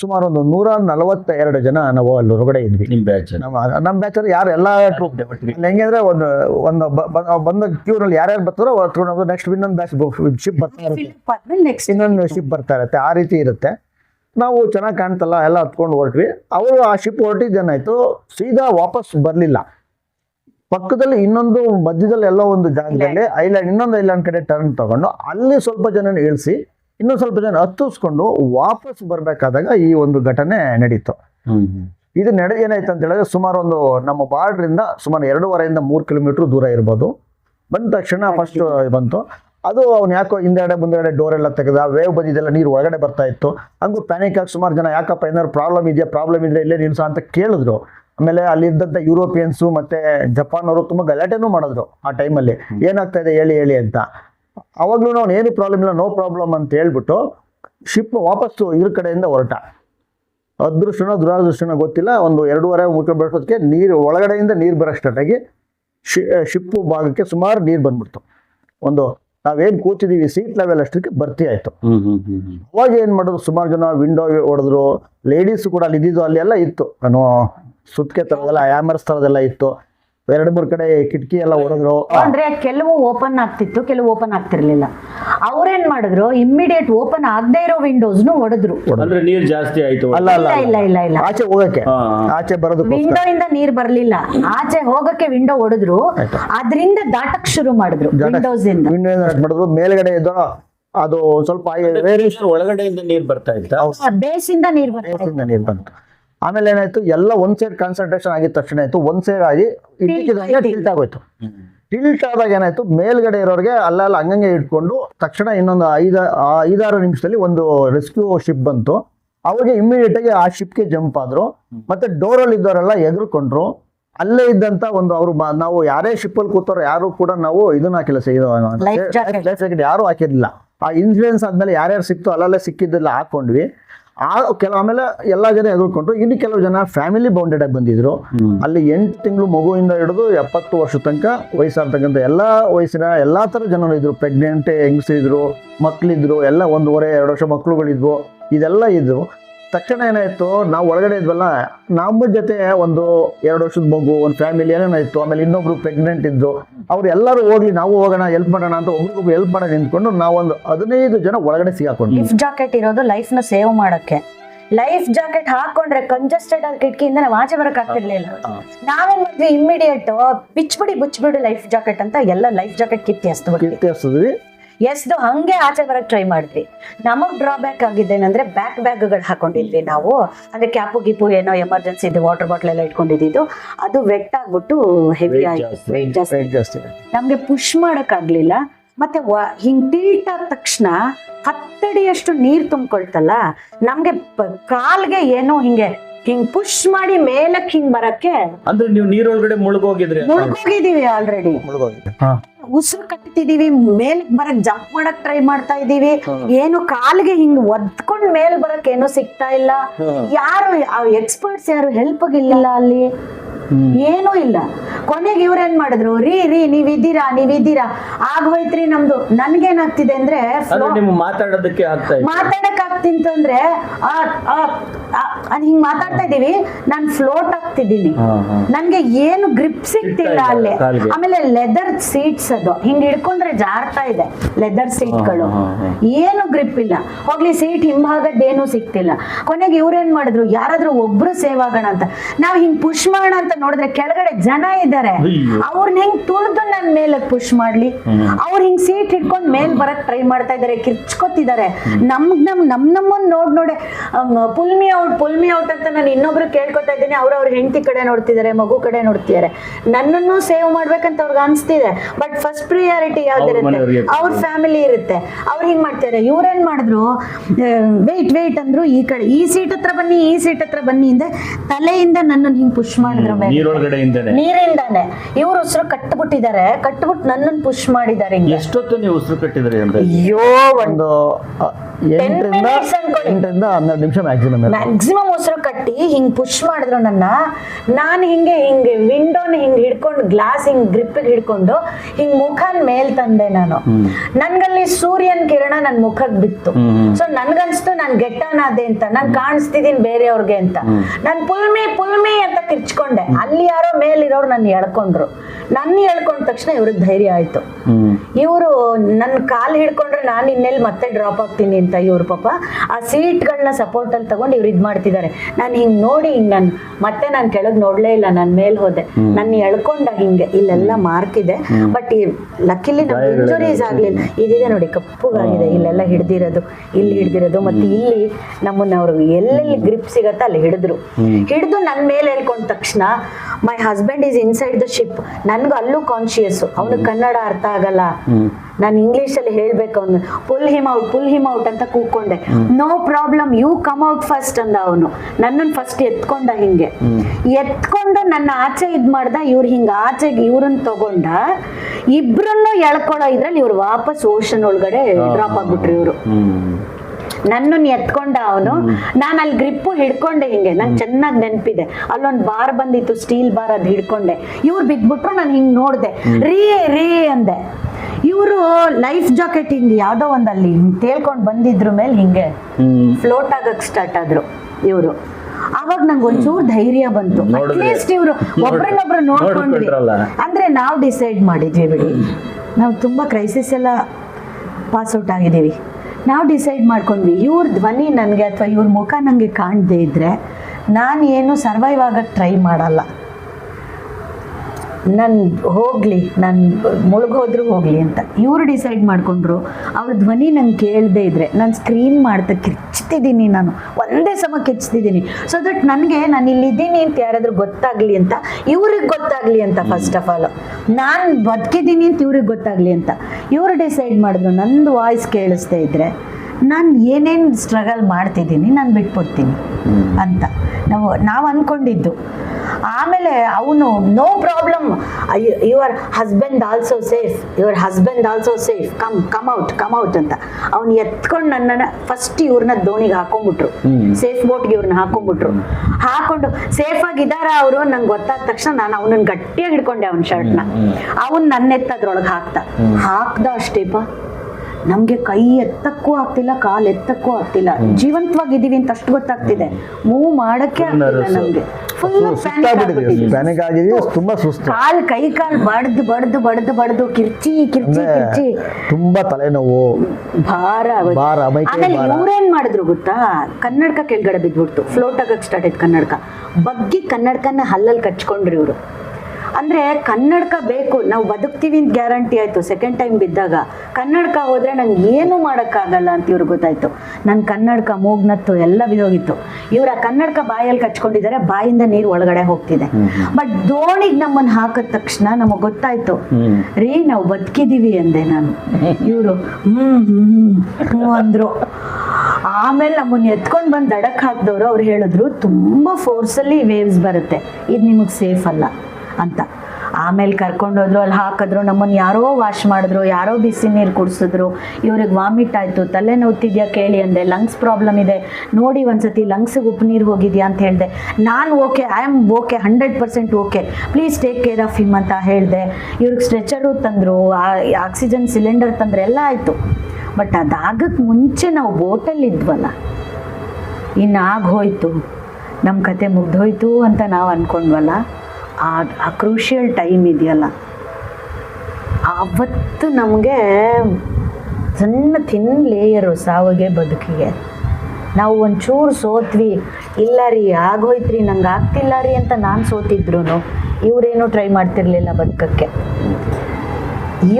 ಸುಮಾರು ಒಂದು ನೂರ ನಲವತ್ತ ಎರಡು ಜನ ನಾವು ಅಲ್ಲಿ ಹೊರಗಡೆ ಇದ್ವಿ. ನಿಮ್ಮ ಬ್ಯಾಚ್ ನಮ್ಮ ನಮ್ಮ ಬ್ಯಾಚಲ್ಲಿ ಯಾರು ಎಲ್ಲ ಟ್ರೂಪ್ ಅಲ್ಲಿ ಹೆಂಗೆ ಅಂದ್ರೆ ಒಂದು ಒಂದು ಬಂದ ಕ್ಯೂನಲ್ಲಿ ಯಾರ್ಯಾರು ಬರ್ತಾರೋ ಅವ್ರು ನೆಕ್ಸ್ಟ್ ಇನ್ನೊಂದು ಬ್ಯಾಚ್ ಶಿಪ್ ಬರ್ತಾ ಇರುತ್ತೆ. Next. ಇನ್ನೊಂದು ಶಿಪ್ ಬರ್ತಾ ಇರುತ್ತೆ. ಆ ರೀತಿ ಇರುತ್ತೆ. ನಾವು ಚೆನ್ನಾಗಿ ಕಾಣ್ತಲ್ಲ ಎಲ್ಲ ಹತ್ಕೊಂಡು ಹೊರಟ್ವಿ. ಅವರು ಆ ಶಿಪ್ ಹೊರಟಿದ್ದೇನಾಯ್ತು ಸೀದಾ ವಾಪಸ್ ಬರಲಿಲ್ಲ. ಪಕ್ಕದಲ್ಲಿ ಇನ್ನೊಂದು ಮಧ್ಯದಲ್ಲಿ ಎಲ್ಲೋ ಒಂದು ಜಾಗದಲ್ಲಿ ಐಲ್ಯಾಂಡ್ ಇನ್ನೊಂದು ಐಲ್ಯಾಂಡ್ ಕಡೆ ಟರ್ನ್ ತಗೊಂಡು ಅಲ್ಲಿ ಸ್ವಲ್ಪ ಜನ ಇಳಿಸಿ ಇನ್ನೊಂದು ಸ್ವಲ್ಪ ಜನ ಹತ್ತಿಸ್ಕೊಂಡು ವಾಪಸ್ ಬರಬೇಕಾದಾಗ ಈ ಒಂದು ಘಟನೆ ನಡೀತು. ಇದು ನಡೆದ ಏನಾಯ್ತು ಅಂತ ಹೇಳಿದ್ರೆ ಸುಮಾರು ಒಂದು ನಮ್ಮ ಬಾರ್ಡ್ರಿಂದ ಸುಮಾರು ಎರಡೂವರೆಯಿಂದ ಮೂರು ಕಿಲೋಮೀಟರ್ ದೂರ ಇರ್ಬೋದು. ಬಂದ ತಕ್ಷಣ ಫಸ್ಟ್ ಬಂತು. ಅದು ಅವ್ನು ಯಾಕೋ ಹಿಂದೆಗಡೆ ಮುಂದೆಗಡೆ ಡೋರ್ ಎಲ್ಲ ತೆಗೆದ ವೇವ್ ಬಂದಿದ್ದೆಲ್ಲ ನೀರು ಒಳಗಡೆ ಬರ್ತಾ ಇತ್ತು. ಹಂಗೂ ಪ್ಯಾನಿಕ್ ಆಗಿ ಸುಮಾರು ಜನ ಯಾಕಪ್ಪ ಏನಾದ್ರು ಪ್ರಾಬ್ಲಮ್ ಇದೆಯಾ? ಪ್ರಾಬ್ಲಮ್ ಇದ್ರೆ ಇಲ್ಲೇ ನಿಲ್ಸ ಅಂತ ಕೇಳಿದ್ರು. ಆಮೇಲೆ ಅಲ್ಲಿದ್ದಂಥ ಯುರೋಪಿಯನ್ಸು ಮತ್ತೆ ಜಪಾನ್ ಅವರು ತುಂಬ ಗಲಾಟೆನೂ ಮಾಡಿದ್ರು ಆ ಟೈಮಲ್ಲಿ ಏನಾಗ್ತಾ ಇದೆ ಹೇಳಿ ಹೇಳಿ ಅಂತ. ಅವಾಗ್ಲೂ ನಾವು ಏನು ಪ್ರಾಬ್ಲಮ್ ಇಲ್ಲ ನೋ ಪ್ರಾಬ್ಲಮ್ ಅಂತ ಹೇಳ್ಬಿಟ್ಟು ಶಿಪ್ ವಾಪಸ್ಸು ಇದ್ರ ಕಡೆಯಿಂದ ಹೊರಟ. ಅದೃಷ್ಟನೋ ದುರಾದೃಷ್ಟನೋ ಗೊತ್ತಿಲ್ಲ ಒಂದು ಎರಡೂವರೆ ಮೂರು ಬೆಳೆಸೋದಕ್ಕೆ ನೀರು ಒಳಗಡೆಯಿಂದ ನೀರು ಬರೋ ಸ್ಟಾರ್ಟಾಗಿ ಶಿ ಶಿಪ್ಪು ಭಾಗಕ್ಕೆ ಸುಮಾರು ನೀರು ಬಂದ್ಬಿಡ್ತು. ಒಂದು ನಾವೇನು ಕೂತಿದ್ದೀವಿ ಸೀಟ್ ಲೆವೆಲ್ ಅಷ್ಟಕ್ಕೆ ಭರ್ತಿ ಆಯಿತು. ಅವಾಗ ಏನು ಮಾಡೋದು ಸುಮಾರು ಜನ ವಿಂಡೋ ಹೊಡೆದ್ರು ಲೇಡೀಸು ಕೂಡ ಅಲ್ಲಿ ಇದ್ದಿದ್ದು ಅಲ್ಲಿ ಎಲ್ಲ ಇತ್ತು. ನಾನು ಸುತ್ತಿಗೆ ಥರದೆಲ್ಲ ಆ್ಯಮರ್ಸ್ ಥರದೆಲ್ಲ ಇತ್ತು. ಎರಡು ಮೂರು ಕಡೆ ಕಿಟಕಿ ಎಲ್ಲ ಹೊಡೆದ್ರು ಅಂದ್ರೆ ಕೆಲವು ಓಪನ್ ಆಗ್ತಿತ್ತು ಕೆಲವು ಓಪನ್ ಆಗ್ತಿರ್ಲಿಲ್ಲ. ಅವ್ರೇನ್ ಮಾಡಿದ್ರು? ಇಮ್ಮಿಡಿಯೇಟ್ ಓಪನ್ ಆಗದೆ ಇರೋ ವಿಂಡೋಸ್ನು ಹೊಡೆದ್ರು ಅಂದ್ರೆ ನೀರ್ ಜಾಸ್ತಿ ಆಯ್ತು ಅಲ್ಲ ಅಲ್ಲ ಇಲ್ಲ ಇಲ್ಲ ಇಲ್ಲ ಇಲ್ಲ. ಆಚೆ ಹೋಗಕ್ಕೆ. ಆಚೆ ಬರೋದು ವಿಂಡೋ ಇಂದ ನೀರ್ ಬರ್ಲಿಲ್ಲ. ಆಚೆ ಹೋಗಕ್ಕೆ ವಿಂಡೋ ಹೊಡೆದ್ರು. ಅದ್ರಿಂದ ದಾಟಕ್ ಶುರು ಮಾಡಿದ್ರು ವಿಂಡೋಸ್ ಇಂದ ವಿಂಡೋ ಮಾಡಿದ್ರು. ಮೇಲ್ಗಡೆ ಇದ್ದೋ ಅದು ಸ್ವಲ್ಪ ವೇರಿಯೇಷನ್ ಒಳಗಡೆಯಿಂದ ನೀರ್ ಬರ್ತಾ ಇತ್ತು? ಬೇಸಿಂದ ಇಂದ ನೀರ್ ಬರ್ತಾ ನೀರು ಬಂತು. ಆಮೇಲೆ ಏನಾಯ್ತು? ಎಲ್ಲ ಒಂದ್ ಸೈಡ್ ಕಾನ್ಸಂಟ್ರೇಷನ್ ಆಗಿದ ತಕ್ಷಣ ಆಯ್ತು ಒಂದ್ ಸೈಡ್ ಆಗಿ ಇಟ್ಟಿಗೆ ಟಿಲ್ಟ್ ಆಗೋಯ್ತು. ಟಿಲ್ಟ್ ಆದಾಗ ಏನಾಯ್ತು? ಮೇಲ್ಗಡೆ ಇರೋರಿಗೆ ಅಲ್ಲೆಲ್ಲ ಹಂಗಂಗೆ ಇಟ್ಕೊಂಡು ತಕ್ಷಣ ಇನ್ನೊಂದು ಐದ ಐದಾರು ನಿಮಿಷದಲ್ಲಿ ಒಂದು ರೆಸ್ಕ್ಯೂ ಶಿಪ್ ಬಂತು. ಅವ್ರಿಗೆ ಇಮಿಡಿಯೇಟ್ ಆಗಿ ಆ ಶಿಪ್ಗೆ ಜಂಪ್ ಆದ್ರು. ಮತ್ತೆ ಡೋರಲ್ಲಿ ಇದ್ದವರೆಲ್ಲ ಎದುರುಕೊಂಡ್ರು. ಅಲ್ಲೇ ಇದ್ದಂತ ಒಂದು ಅವರು ನಾವು ಯಾರೇ ಶಿಪ್ಪಲ್ಲಿ ಕೂತವ್ರು ಯಾರು ಕೂಡ ನಾವು ಇದನ್ನ ಹಾಕಿಲ್ಲ ಸೈಡ್ ಇದು ಲೈಫ್ ಜಾಕೆಟ್ ಯಾರು ಹಾಕಿರ್ಲಿಲ್ಲ. ಆ ಇನ್ಸಿಡೆನ್ಸ್ ಆದ್ಮೇಲೆ ಯಾರ್ಯಾರು ಸಿಕ್ತು ಅಲ್ಲಲ್ಲೇ ಸಿಕ್ಕಿದ್ದೆಲ್ಲ ಹಾಕೊಂಡ್ವಿ. ಆ ಕೆಲ ಆಮೇಲೆ ಎಲ್ಲ ಜನ ಎದುರ್ಕೊಂಡ್ರು. ಇನ್ನು ಕೆಲವು ಜನ ಫ್ಯಾಮಿಲಿ ಬೌಂಡೆಡ್ ಆಗಿ ಬಂದಿದ್ರು. ಅಲ್ಲಿ ಎಂಟು ತಿಂಗಳು ಮಗುವಿಂದ ಹಿಡಿದು ಎಪ್ಪತ್ತು ವರ್ಷ ತನಕ ವಯಸ್ಸಾಗ್ತಕ್ಕಂಥ ಎಲ್ಲ ವಯಸ್ಸಿನ ಎಲ್ಲಾ ಥರ ಜನರು ಇದ್ರು. ಪ್ರೆಗ್ನೆಂಟ್ ಹೆಂಗಸಿದ್ರು ಮಕ್ಕಳಿದ್ರು ಎಲ್ಲ ಒಂದೂವರೆ ಎರಡು ವರ್ಷ ಮಕ್ಕಳುಗಳಿದ್ವು ಇದೆಲ್ಲ ಇದ್ರು. ತಕ್ಷಣ ಏನಾಯ್ತು ನಾವು ಒಳಗಡೆ ಇದ್ವಲ್ಲ ನಮ್ಮ ಜೊತೆ ಒಂದು ಎರಡು ವರ್ಷದ ಮಗು ಒಂದು ಫ್ಯಾಮಿಲಿ ಏನೇನಾಯ್ತು ಆಮೇಲೆ ಇನ್ನೊಬ್ರು ಪ್ರೆಗ್ನೆಂಟ್ ಇದ್ದು ಅವ್ರು ಎಲ್ಲರೂ ಹೋಗ್ಲಿ ನಾವು ಹೋಗೋಣ ಹೆಲ್ಪ್ ಮಾಡೋಣ ಅಂತ ಒಬ್ರಿಗೊಬ್ರು ಹೆಲ್ಪ್ ಮಾಡೋಣ ನಿಂತ್ಕೊಂಡು ನಾವೊಂದು ಹದಿನೈದು ಜನ ಒಳಗಡೆ ಸಿಗಾಕೊಂಡು ಲೈಫ್ ಜಾಕೆಟ್ ಇರೋದು ಲೈಫ್ನ ಸೇವ್ ಮಾಡಕ್ಕೆ. ಲೈಫ್ ಜಾಕೆಟ್ ಹಾಕೊಂಡ್ರೆ ಕಂಜಸ್ಟೆಡ್ ಆಗಿ ಕಿಟಕಿಯಿಂದ ನಾವು ಆಚೆ ಬರಕ್ ಆಗ್ತಿರ್ಲಿಲ್ಲ. ನಾವೇನ್ ಮಾಡಿದ್ವಿ ಇಮ್ಮಿಡಿಯೇಟ್ ಬಿಚ್ಬಿಡಿ ಬಿಚ್ಬಿಡಿ ಲೈಫ್ ಜಾಕೆಟ್ ಅಂತ ಎಲ್ಲ ಲೈಫ್ ಜಾಕೆಟ್ ಕಿತ್ತಿ ಹಸ್ತು ಹಚ್ಚಿದ್ವಿ ಎಸ್ದು ಹಂಗೆ ಆಚೆ ಬರಕ್ ಟ್ರೈ ಮಾಡಿದ್ವಿ. ನಮಗ್ ಡ್ರಾಬ್ಯಾಕ್ ಆಗಿದ್ದೇನಂದ್ರೆ ಬ್ಯಾಕ್ ಬ್ಯಾಗ್ಗಳು ಹಾಕೊಂಡಿದ್ವಿ ನಾವು. ಅಂದ್ರೆ ಕ್ಯಾಪು ಗಿಪು ಏನೋ ಎಮರ್ಜೆನ್ಸಿ ಇದೆ ವಾಟರ್ ಬಾಟ್ಲ್ ಎಲ್ಲ ಇಟ್ಕೊಂಡಿದ್ದು ಅದು ವೆಟ್ ಆಗ್ಬಿಟ್ಟು ಹೆವಿ ಆಗಿತ್ತು ಆಯ್ತು. ನಮ್ಗೆ ಪುಷ್ ಮಾಡಕ್ ಆಗ್ಲಿಲ್ಲ ಮತ್ತೆ ಹಿಂಗ್ ಟಿಲ್ಟ್ ಆದ ತಕ್ಷಣ ಹತ್ತಡಿಯಷ್ಟು ನೀರ್ ತುಂಬಿಕೊಳ್ತಲ್ಲ ನಮ್ಗೆ ಕಾಲ್ಗೆ ಏನೋ ಹಿಂಗೆ ಹಿಂಗ್ ಪುಷ್ ಮಾಡಿ ಮೇಲಕ್ ಹಿಂಗ್ ಬರಕ್ಕೆ ಅಂದ್ರೆ ನೀವು ನೀರೊಳಗಡೆ ಮುಳುಗೋಗಿದ್ರೆ. ಮುಳುಗೋಗಿದೀವಿ ಆಲ್ರೆಡಿ ಮುಳುಗೋಗಿದೆ. ಉಸಿರು ಕಟ್ತಿದೀವಿ ಮೇಲಕ್ ಬರಕ್ ಜಂಪ್ ಮಾಡಕ್ ಟ್ರೈ ಮಾಡ್ತಾ ಇದೀವಿ ಏನು ಕಾಲ್ಗೆ ಹಿಂಗ್ ಒದ್ಕೊಂಡ್ ಮೇಲ್ ಬರಕ್ ಏನು ಸಿಗ್ತಾ ಇಲ್ಲ. ಯಾರು ಎಕ್ಸ್ಪರ್ಟ್ಸ್ ಯಾರು ಹೆಲ್ಪ್ ಇಲ್ಲ ಅಲ್ಲಿ? ಏನೂ ಇಲ್ಲ. ಕೊನೆಗೆ ಇವ್ರೇನ್ ಮಾಡಿದ್ರು? ರೀ ರೀ ನೀವ್ ಇದ್ದೀರಾ ನೀವ್ ಇದ್ದೀರಾ ಆಗೋಯ್ತ್ರಿ ನಮ್ದು. ನನ್ಗೇನಾಗ್ತಿದೆ ಅಂದ್ರೆ ಮಾತಾಡೋದಕ್ಕೆ ಮಾತಾಡಕ್ ಆಗ್ತಿಂತಂದ್ರೆ ಆ, ಆ, ಆ, ಅದ್ ಹಿಂಗ್ ಮಾತಾಡ್ತಾ ಇದೀವಿ ನಾನ್ ಫ್ಲೋಟ್ ಆಗ್ತಿದ್ದೀನಿ. ನನ್ಗೆ ಏನು ಗ್ರಿಪ್ ಸಿಗ್ತಿಲ್ಲ ಅಲ್ಲಿ. ಆಮೇಲೆ ಲೆದರ್ ಸೀಟ್ಸ್ ಅದು. ಹಿಂಗ್ ಹಿಡ್ಕೊಂಡ್ರೆ ಜಾರ್ತಾ ಇದೆ ಲೆದರ್ ಸೀಟ್ಗಳು ಏನು ಗ್ರಿಪ್ ಇಲ್ಲ. ಹೋಗ್ಲಿ ಸೀಟ್ ಹಿಂಭಾಗದ್ದೇನು ಸಿಗ್ತಿಲ್ಲ. ಕೊನೆಗೆ ಇವ್ರೇನ್ ಮಾಡಿದ್ರು? ಯಾರಾದ್ರೂ ಒಬ್ರು ಸೇವ್ ಆಗೋಣ ಅಂತ. ನಾವ್ ಹಿಂಗ್ ಪುಷ್ ಮಾಡೋಣ ಅಂತ ನೋಡಿದ್ರೆ ಕೆಳಗಡೆ ಜನ ಇದ್ದಾರೆ. ಅವ್ರನ್ನ ಹೆಂಗ್ ತುಳಿದು ನನ್ ಮೇಲೆ ಪುಷ್ ಮಾಡ್ಲಿ. ಅವ್ರು ಹಿಂಗ್ ಸೀಟ್ ಹಿಡ್ಕೊಂಡ್ ಮೇಲ್ ಬರಕ್ ಟ್ರೈ ಮಾಡ್ತಾ ಇದಾರೆ ಕಿರ್ಚ್ಕೊತಿದ್ದಾರೆ. ನಮ್ಗ್ ನಮ್ ನಮ್ ನಮ್ಮನ್ ನೋಡ್ ನೋಡೆ ಪುಲ್ಮಿ ಔಟ್ ಪುಲ್ಮಿ ಔಟ್ ಅಂತ ನಾನು ಇನ್ನೊಬ್ರು ಕೇಳ್ಕೊತಾ ಇದ್ದೀನಿ. ಅವ್ರ ಅವ್ರ ಹೆಂಡತಿ ಕಡೆ ನೋಡ್ತಿದ್ದಾರೆ ಮಗು ಕಡೆ ನೋಡ್ತಿದ್ದಾರೆ ನನ್ನನ್ನು ಸೇವ್ ಮಾಡ್ಬೇಕಂತ ಅವ್ರಿಗೆ ಅನ್ಸ್ತಿದೆ. ಬಟ್ ಫಸ್ಟ್ ಪ್ರಿಯಾರಿಟಿ ಯಾವ್ದಿರುತ್ತೆ. ಅವ್ರ ಫ್ಯಾಮಿಲಿ ಇರುತ್ತೆ. ಅವ್ರು ಹಿಂಗ್ ಮಾಡ್ತಾರೆ ಇವ್ರೇನ್ ಮಾಡಿದ್ರು? ವೆಯ್ಟ್ ವೆಯ್ಟ್ ಅಂದ್ರು ಈ ಕಡೆ. ಈ ಸೀಟ್ ಹತ್ರ ಬನ್ನಿ ಈ ಸೀಟ್ ಹತ್ರ ಬನ್ನಿ ಇಂದ ತಲೆಯಿಂದ ನನ್ನನ್ನು ಹಿಂಗ್ ಪುಷ್ ಮಾಡಿದ್ರು ನೀರಿಂದಾನೆ. ಇವ್ರು ಉಸಿರು ಕಟ್ಬಿಟ್ಟಿದ್ದಾರೆ. ಕಟ್ಬಿಟ್ಟು ನನ್ನನ್ನು ಪುಷ್ ಮಾಡಿದ್ದಾರೆ ಎಷ್ಟೊತ್ತು ನೀವು ಉಸಿರು ಕಟ್ಟಿದ್ರಿ ಅಯ್ಯೋ ಒಂದು. ಎಂಟರಿಂದ ಹನ್ನೆರಡು ನಿಮಿಷ ಮ್ಯಾಕ್ಸಿಮಮ್ ಮ್ಯಾಕ್ಸಿಮಮ್ ಉಸಿರು ಕಟ್ಟಿ ಹಿಂಗ್ ಪುಷ್ ಮಾಡಿದ್ರು ನನ್ನ. ನಾನು ಹಿಂಗೆ ಹಿಂಗೆ ವಿಂಡೋನ ಹಿಂಗ್ ಹಿಡ್ಕೊಂಡು ಗ್ಲಾಸ್ ಹಿಂಗ್ ಗ್ರಿಪ್ ಹಿಡ್ಕೊಂಡು ಹಿಂಗ್ ಮುಖನ್ ಮೇಲ್ ತಂದೆ ನಾನು. ನನ್ಗಲ್ಲಿ ಸೂರ್ಯನ್ ಕಿರಣ ನನ್ ಮುಖಕ್ ಬಿತ್ತು. ಸೊ ನನ್ಗನ್ಸ್ತು ನಾನ್ ಗೆಟ್ಟನಾದೆ ಅಂತ ನಾನ್ ಕಾಣಿಸ್ತಿದೀನಿ ಬೇರೆಯವ್ರಿಗೆ ಅಂತ. ನಾನ್ ಪುಲ್ಮಿ ಪುಲ್ಮಿ ಅಂತ ಕಿರ್ಚ್ಕೊಂಡೆ. ಅಲ್ಲಿ ಯಾರೋ ಮೇಲಿರೋರು ನನ್ನ ಎಳ್ಕೊಂಡ್ರು. ನನ್ನ ಎಳ್ಕೊಂಡ ತಕ್ಷಣ ಇವ್ರಿಗೆ ಧೈರ್ಯ ಆಯ್ತು. ಇವರು ನನ್ನ ಕಾಲ್ ಹಿಡ್ಕೊಂಡ್ರೆ ನಾನು ಇನ್ನೆಲ್ಲಿ ಮತ್ತೆ ಡ್ರಾಪ್ ಆಗ್ತೀನಿ ಅಂತ ಇವ್ರ ಪಾಪ. ಆ ಸೀಟ್ಗಳನ್ನ ಸಪೋರ್ಟ್ ಅಲ್ಲಿ ತಗೊಂಡು ಇವ್ರು ಇದ್ ಮಾಡ್ತಿದ್ದಾರೆ. ನಾನು ಹಿಂಗ್ ನೋಡಿ ಹಿಂಗ್ ನಾನು ಮತ್ತೆ ನಾನು ಕೆಳಗ್ ನೋಡ್ಲೇ ಇಲ್ಲ ನಾನು ಮೇಲೆ ಹೋದೆ. ನನ್ನ ಎಳ್ಕೊಂಡ ಹಿಂಗೆ ಇಲ್ಲೆಲ್ಲ ಮಾರ್ಕ್ ಇದೆ. ಬಟ್ ಈ ಲಕ್ಕಿಲಿ ನಮ್ಗೆ ಇಂಜುರೀಸ್ ಆಗ್ಲಿಲ್ಲ. ಇದಿದೆ ನೋಡಿ ಕಪ್ಪುಗಾಗಿದೆ. ಇಲ್ಲೆಲ್ಲ ಹಿಡ್ದಿರೋದು ಇಲ್ಲಿ ಹಿಡ್ದಿರೋದು. ಮತ್ತೆ ಇಲ್ಲಿ ನಮ್ಮನ್ನ ಅವರು ಎಲ್ಲೆಲ್ಲಿ ಗ್ರಿಪ್ ಸಿಗತ್ತೆ ಅಲ್ಲಿ ಹಿಡಿದ್ರು. ಹಿಡಿದು ನನ್ನ ಮೇಲೆ ಹೇಳ್ಕೊಂಡ ತಕ್ಷಣ my husband is inside the ship ನನ್ಗೂ ಅಲ್ಲೂ ಕಾನ್ಶಿಯಸ್ ಅವನು ಕನ್ನಡ ಅರ್ಥ ಆಗಲ್ಲ. ನಾನು ಇಂಗ್ಲಿಷ್ ಅಲ್ಲಿ ಹೇಳ್ಬೇಕು ಅವನು. Pull him out pull him out ಅಂತ ಕೂಕೊಂಡೆ no problem you come out first ಅಂದ ಅವನು. ನನ್ನನ್ನು ಫಸ್ಟ್ ಎತ್ಕೊಂಡ ಹಿಂಗೆ. ಎತ್ಕೊಂಡು ನನ್ನ ಆಚೆ ಇದ್ ಮಾಡ್ದ ಇವ್ರು ಹಿಂಗ ಆಚೆಗೆ ಇವ್ರನ್ನ ತಗೊಂಡ ಇಬ್ರನ್ನು ಎಳ್ಕೊಳ್ಳೋ ಇದ್ರಲ್ಲಿ ಇವ್ರು ವಾಪಸ್ ಓಷನ್ ಒಳಗಡೆ ಡ್ರಾಪ್ ಆಗ್ಬಿಟ್ರು ಇವ್ರು. ನನ್ನನ್ನು ಎತ್ಕೊಂಡ ಅವನು. ನಾನು ಅಲ್ಲಿ ಗ್ರಿಪ್ಪು ಹಿಡ್ಕೊಂಡೆ ಹಿಂಗೆ. ನಂಗೆ ಚೆನ್ನಾಗಿ ನೆನಪಿದೆ. ಅಲ್ಲೊಂದು ಬಾರ್ ಬಂದಿತ್ತು ಸ್ಟೀಲ್ ಬಾರ್ ಅದು ಹಿಡ್ಕೊಂಡೆ. ಇವ್ರು ಬಿದ್ಬಿಟ್ರು ನಾನು ಹಿಂಗೆ ನೋಡಿದೆ. ರೀ ರೀ ಅಂದೆ. ಇವರು ಲೈಫ್ ಜಾಕೆಟ್ ಹಿಂಗ್ ಯಾವ್ದೋ ಒಂದಲ್ಲಿ ತೇಳ್ಕೊಂಡ್ ಬಂದಿದ್ರು ಮೇಲೆ ಹಿಂಗೆ ಫ್ಲೋಟ್ ಆಗಕ್ ಸ್ಟಾರ್ಟ್ ಆದ್ರು ಇವರು. ಅವಾಗ ನಂಗೆ ಒಂಚೂರು ಧೈರ್ಯ ಬಂತು. ಅಟ್ಲೀಸ್ಟ್ ಇವರು ಒಬ್ರನ್ನೊಬ್ರು ನೋಡ್ಕೊಂಡ್ವಿ. ಅಂದ್ರೆ ನಾವು ಡಿಸೈಡ್ ಮಾಡಿದ್ವಿ ಬಿಡಿ. ನಾವು ತುಂಬಾ ಕ್ರೈಸಿಸ್ ಎಲ್ಲ ಪಾಸ್ ಔಟ್ ಆಗಿದ್ದೀವಿ. ನಾವು ಡಿಸೈಡ್ ಮಾಡ್ಕೊಂಡ್ವಿ ಇವ್ರ ಧ್ವನಿ ನನಗೆ ಅಥವಾ ಇವ್ರ ಮುಖ ನನಗೆ ಕಾಣದೇ ಇದ್ರೆ ನಾನು ಏನು ಸರ್ವೈವ್ ಆಗಕ್ಕೆ ಟ್ರೈ ಮಾಡಲ್ಲ. ನಾನು ಹೋಗ್ಲಿ, ನಾನು ಮುಳುಗೋದ್ರೂ ಹೋಗ್ಲಿ ಅಂತ. ಇವರು ಡಿಸೈಡ್ ಮಾಡ್ಕೊಂಡ್ರು. ಅವ್ರ ಧ್ವನಿ ನಂಗೆ ಕೇಳದೇ ಇದ್ರೆ ನಾನು ಸ್ಕ್ರೀನ್ ಮಾಡ್ತಾ ಕಿರ್ಚ್ತಿದ್ದೀನಿ ನಾನು. ಒಂದೇ ಸಮ ಕಿರ್ಚ್ತಿದ್ದೀನಿ. ಸೊ ದಟ್ ನನಗೆ ನಾನು ಇಲ್ಲಿದ್ದೀನಿ ಅಂತ ಯಾರಾದ್ರೂ ಗೊತ್ತಾಗ್ಲಿ ಅಂತ, ಇವ್ರಿಗೆ ಗೊತ್ತಾಗ್ಲಿ ಅಂತ ಫಸ್ಟ್ ಆಫ್ ಆಲ್ ನಾನು ಬದುಕಿದ್ದೀನಿ ಅಂತ ಇವ್ರಿಗೆ ಗೊತ್ತಾಗ್ಲಿ ಅಂತ. ಇವರು ಡಿಸೈಡ್ ಮಾಡಿದ್ರು, ನಂದು ವಾಯ್ಸ್ ಕೇಳಿಸ್ತಾ ಇದ್ದರೆ ನಾನು ಏನೇನು ಸ್ಟ್ರಗಲ್ ಮಾಡ್ತಿದ್ದೀನಿ, ನಾನು ಬಿಟ್ಬಿಡ್ತೀನಿ ಅಂತ. ನಾವು ನಾವು ಅಂದ್ಕೊಂಡಿದ್ದು ಆಮೇಲೆ ಅವನು no problem your husband also safe your husband also safe come come out come out ಅಂತ. ಅವ್ನು ಎತ್ಕೊಂಡು ನನ್ನನ್ನ ಫಸ್ಟ್ ಇವ್ರನ್ನ ದೋಣಿಗೆ ಹಾಕೊಂಡ್ಬಿಟ್ರು. ಸೇಫ್ ಬೋಟ್ಗೆ ಇವ್ರನ್ನ ಹಾಕೊಂಡ್ಬಿಟ್ರು. ಹಾಕೊಂಡು ಸೇಫ್ ಆಗಿದಾರ ಅವರು ನಂಗೆ ಗೊತ್ತಾದ ತಕ್ಷಣ ನಾನು ಅವನನ್ನ ಗಟ್ಟಿಯಾಗಿ ಹಿಡ್ಕೊಂಡೆ ಅವನ ಶರ್ಟ್ನ ಅವನ್ ನನ್ನ ಎತ್ತದ್ರೊಳಗೆ ಹಾಕ್ದ. ಹಾಕ್ದ ಅಷ್ಟೇಪ. ನಮ್ಗೆ ಕೈ ಎತ್ತಕ್ಕೂ ಆಗ್ತಿಲ್ಲ ಕಾಲ್ ಎತ್ತಕ್ಕೂ ಆಗ್ತಿಲ್ಲ. ಜೀವಂತವಾಗಿದ್ದೀವಿ ಅಂತ ಅಷ್ಟು ಗೊತ್ತಾಗ್ತಿದೆ. ಮೂವ್ ಮಾಡಕ್ಕೆ ಆಗ್ತಿಲ್ಲ. ನಮ್ಗೆ. ತುಂಬಾ ಸುಸ್ತು. ಕಾಲ್ ಕೈ ಕಾಲ್ ಬಡ್ದು ಬಡ್ದು ಬಡ್ದು ಬಡ್ದು ಕಿರ್ಚಿ ಕಿರ್ಚಿ ಕಿರ್ಚಿ. ತುಂಬಾ ತಲೆನೋವು. ಭಾರ ಆಮೇಲೆ ಇವ್ರೇನ್ ಮಾಡಿದ್ರು ಗೊತ್ತಾ? ಕನ್ನಡಕ ಕೆಳಗಡೆ ಬಿದ್ಬಿಡ್ತು ಫ್ಲೋಟ್ ಆಗಕ್ ಸ್ಟಾರ್ಟ್ ಆಯ್ತು ಕನ್ನಡಕ. ಬಗ್ಗಿ ಕನ್ನಡಕನ ಹಲ್ಲಲ್ಲಿ ಕಚ್ಕೊಂಡ್ರಿ ಇವರು. ಅಂದ್ರೆ ಕನ್ನಡಕ ಬೇಕು ನಾವು ಬದುಕ್ತೀವಿ ಅಂತ ಗ್ಯಾರಂಟಿ ಆಯ್ತು. ಸೆಕೆಂಡ್ ಟೈಮ್ ಬಿದ್ದಾಗ ಕನ್ನಡಕ ಹೋದ್ರೆ ನಂಗೆ ಏನು ಮಾಡೋಕ್ಕಾಗಲ್ಲ ಅಂತ ಇವ್ರಿಗೆ ಗೊತ್ತಾಯ್ತು. ನನ್ನ ಕನ್ನಡಕ ಮೂಗ್ನತ್ತು ಎಲ್ಲ ಬಿದೋಗಿತ್ತು ಇವ್ರ ಕನ್ನಡಕ ಬಾಯಲ್ಲಿ ಕಚ್ಕೊಂಡಿದ್ದಾರೆ ಬಾಯಿಂದ ನೀರು ಒಳಗಡೆ ಹೋಗ್ತಿದೆ. ಬಟ್ ದೋಣಿಗೆ ನಮ್ಮನ್ನ ಹಾಕಿದ ತಕ್ಷಣ ನಮಗೆ ಗೊತ್ತಾಯ್ತು. ರೀ ನಾವು ಬದುಕಿದೀವಿ ಅಂದೆ ನಾನು. ಇವರು ಹ್ಮ್ ಹ್ಮ್ ಹ್ಞೂ ಅಂದ್ರು. ಆಮೇಲೆ ನಮ್ಮನ್ನ ಎತ್ಕೊಂಡು ಬಂದು ದಡಕ್ ಹಾಕಿದವರು ಅವ್ರು ಹೇಳಿದ್ರು ತುಂಬಾ ಫೋರ್ಸಲ್ಲಿ ವೇವ್ಸ್ ಬರುತ್ತೆ. ಇದು ನಿಮಗೆ ಸೇಫ್ ಅಲ್ಲ. ಅಂತ. ಆಮೇಲೆ ಕರ್ಕೊಂಡೋದ್ರು ಅಲ್ಲಿ ಹಾಕಿದ್ರು, ನಮ್ಮನ್ನು ಯಾರೋ ವಾಶ್ ಮಾಡಿದ್ರು, ಯಾರೋ ಬಿಸಿ ನೀರು ಕುಡಿಸಿದ್ರು. ಇವ್ರಿಗೆ ವಾಮಿಟ್ ಆಯಿತು. ತಲೆ ನೋವ್ತಿದ್ಯಾ ಕೇಳಿ ಅಂದೆ. ಲಂಗ್ಸ್ ಪ್ರಾಬ್ಲಮ್ ಇದೆ. ನೋಡಿ ಒಂದ್ಸತಿ ಲಂಗ್ಸಿಗೆ ಉಪ್ಪು ನೀರು ಹೋಗಿದ್ಯಾ ಅಂತ ಹೇಳಿದೆ. ನಾನು okay I am okay hundred percent okay please take care of him ಅಂತ ಹೇಳಿದೆ. ಇವ್ರಿಗೆ ಸ್ಟ್ರೆಚರು ತಂದರು ಆಕ್ಸಿಜನ್ ಸಿಲಿಂಡರ್ ತಂದ್ರೆ, ಎಲ್ಲ ಆಯಿತು. ಬಟ್ ಅದಾಗಕ್ಕೆ ಮುಂಚೆ ನಾವು ಬೋಟಲ್ಲಿ ಇದ್ವಲ್ಲ. ಇನ್ನು ಆಗೋಯ್ತು ನಮ್ಮ ಕತೆ ಮುಗ್ದೋಯ್ತು ಅಂತ ನಾವು ಅಂದ್ಕೊಂಡ್ವಲ್ಲ ಆ ಆ ಕ್ರೂಷಿಯಲ್ ಟೈಮ್ ಇದೆಯಲ್ಲ, ಆವತ್ತು ನಮಗೆ ಸಣ್ಣ ತಿನ್ ಲೇಯರು ಸಾವಿಗೆ ಬದುಕಿಗೆ. ನಾವು ಒಂಚೂರು ಸೋತ್ವಿ ಇಲ್ಲ ರೀ ಆಗೋಯ್ತ್ರಿ, ನಂಗೆ ಆಗ್ತಿಲ್ಲ ರೀ ಅಂತ ನಾನು ಸೋತಿದ್ರು ಇವರೇನು ಟ್ರೈ ಮಾಡ್ತಿರ್ಲಿಲ್ಲ ಬದುಕಕ್ಕೆ.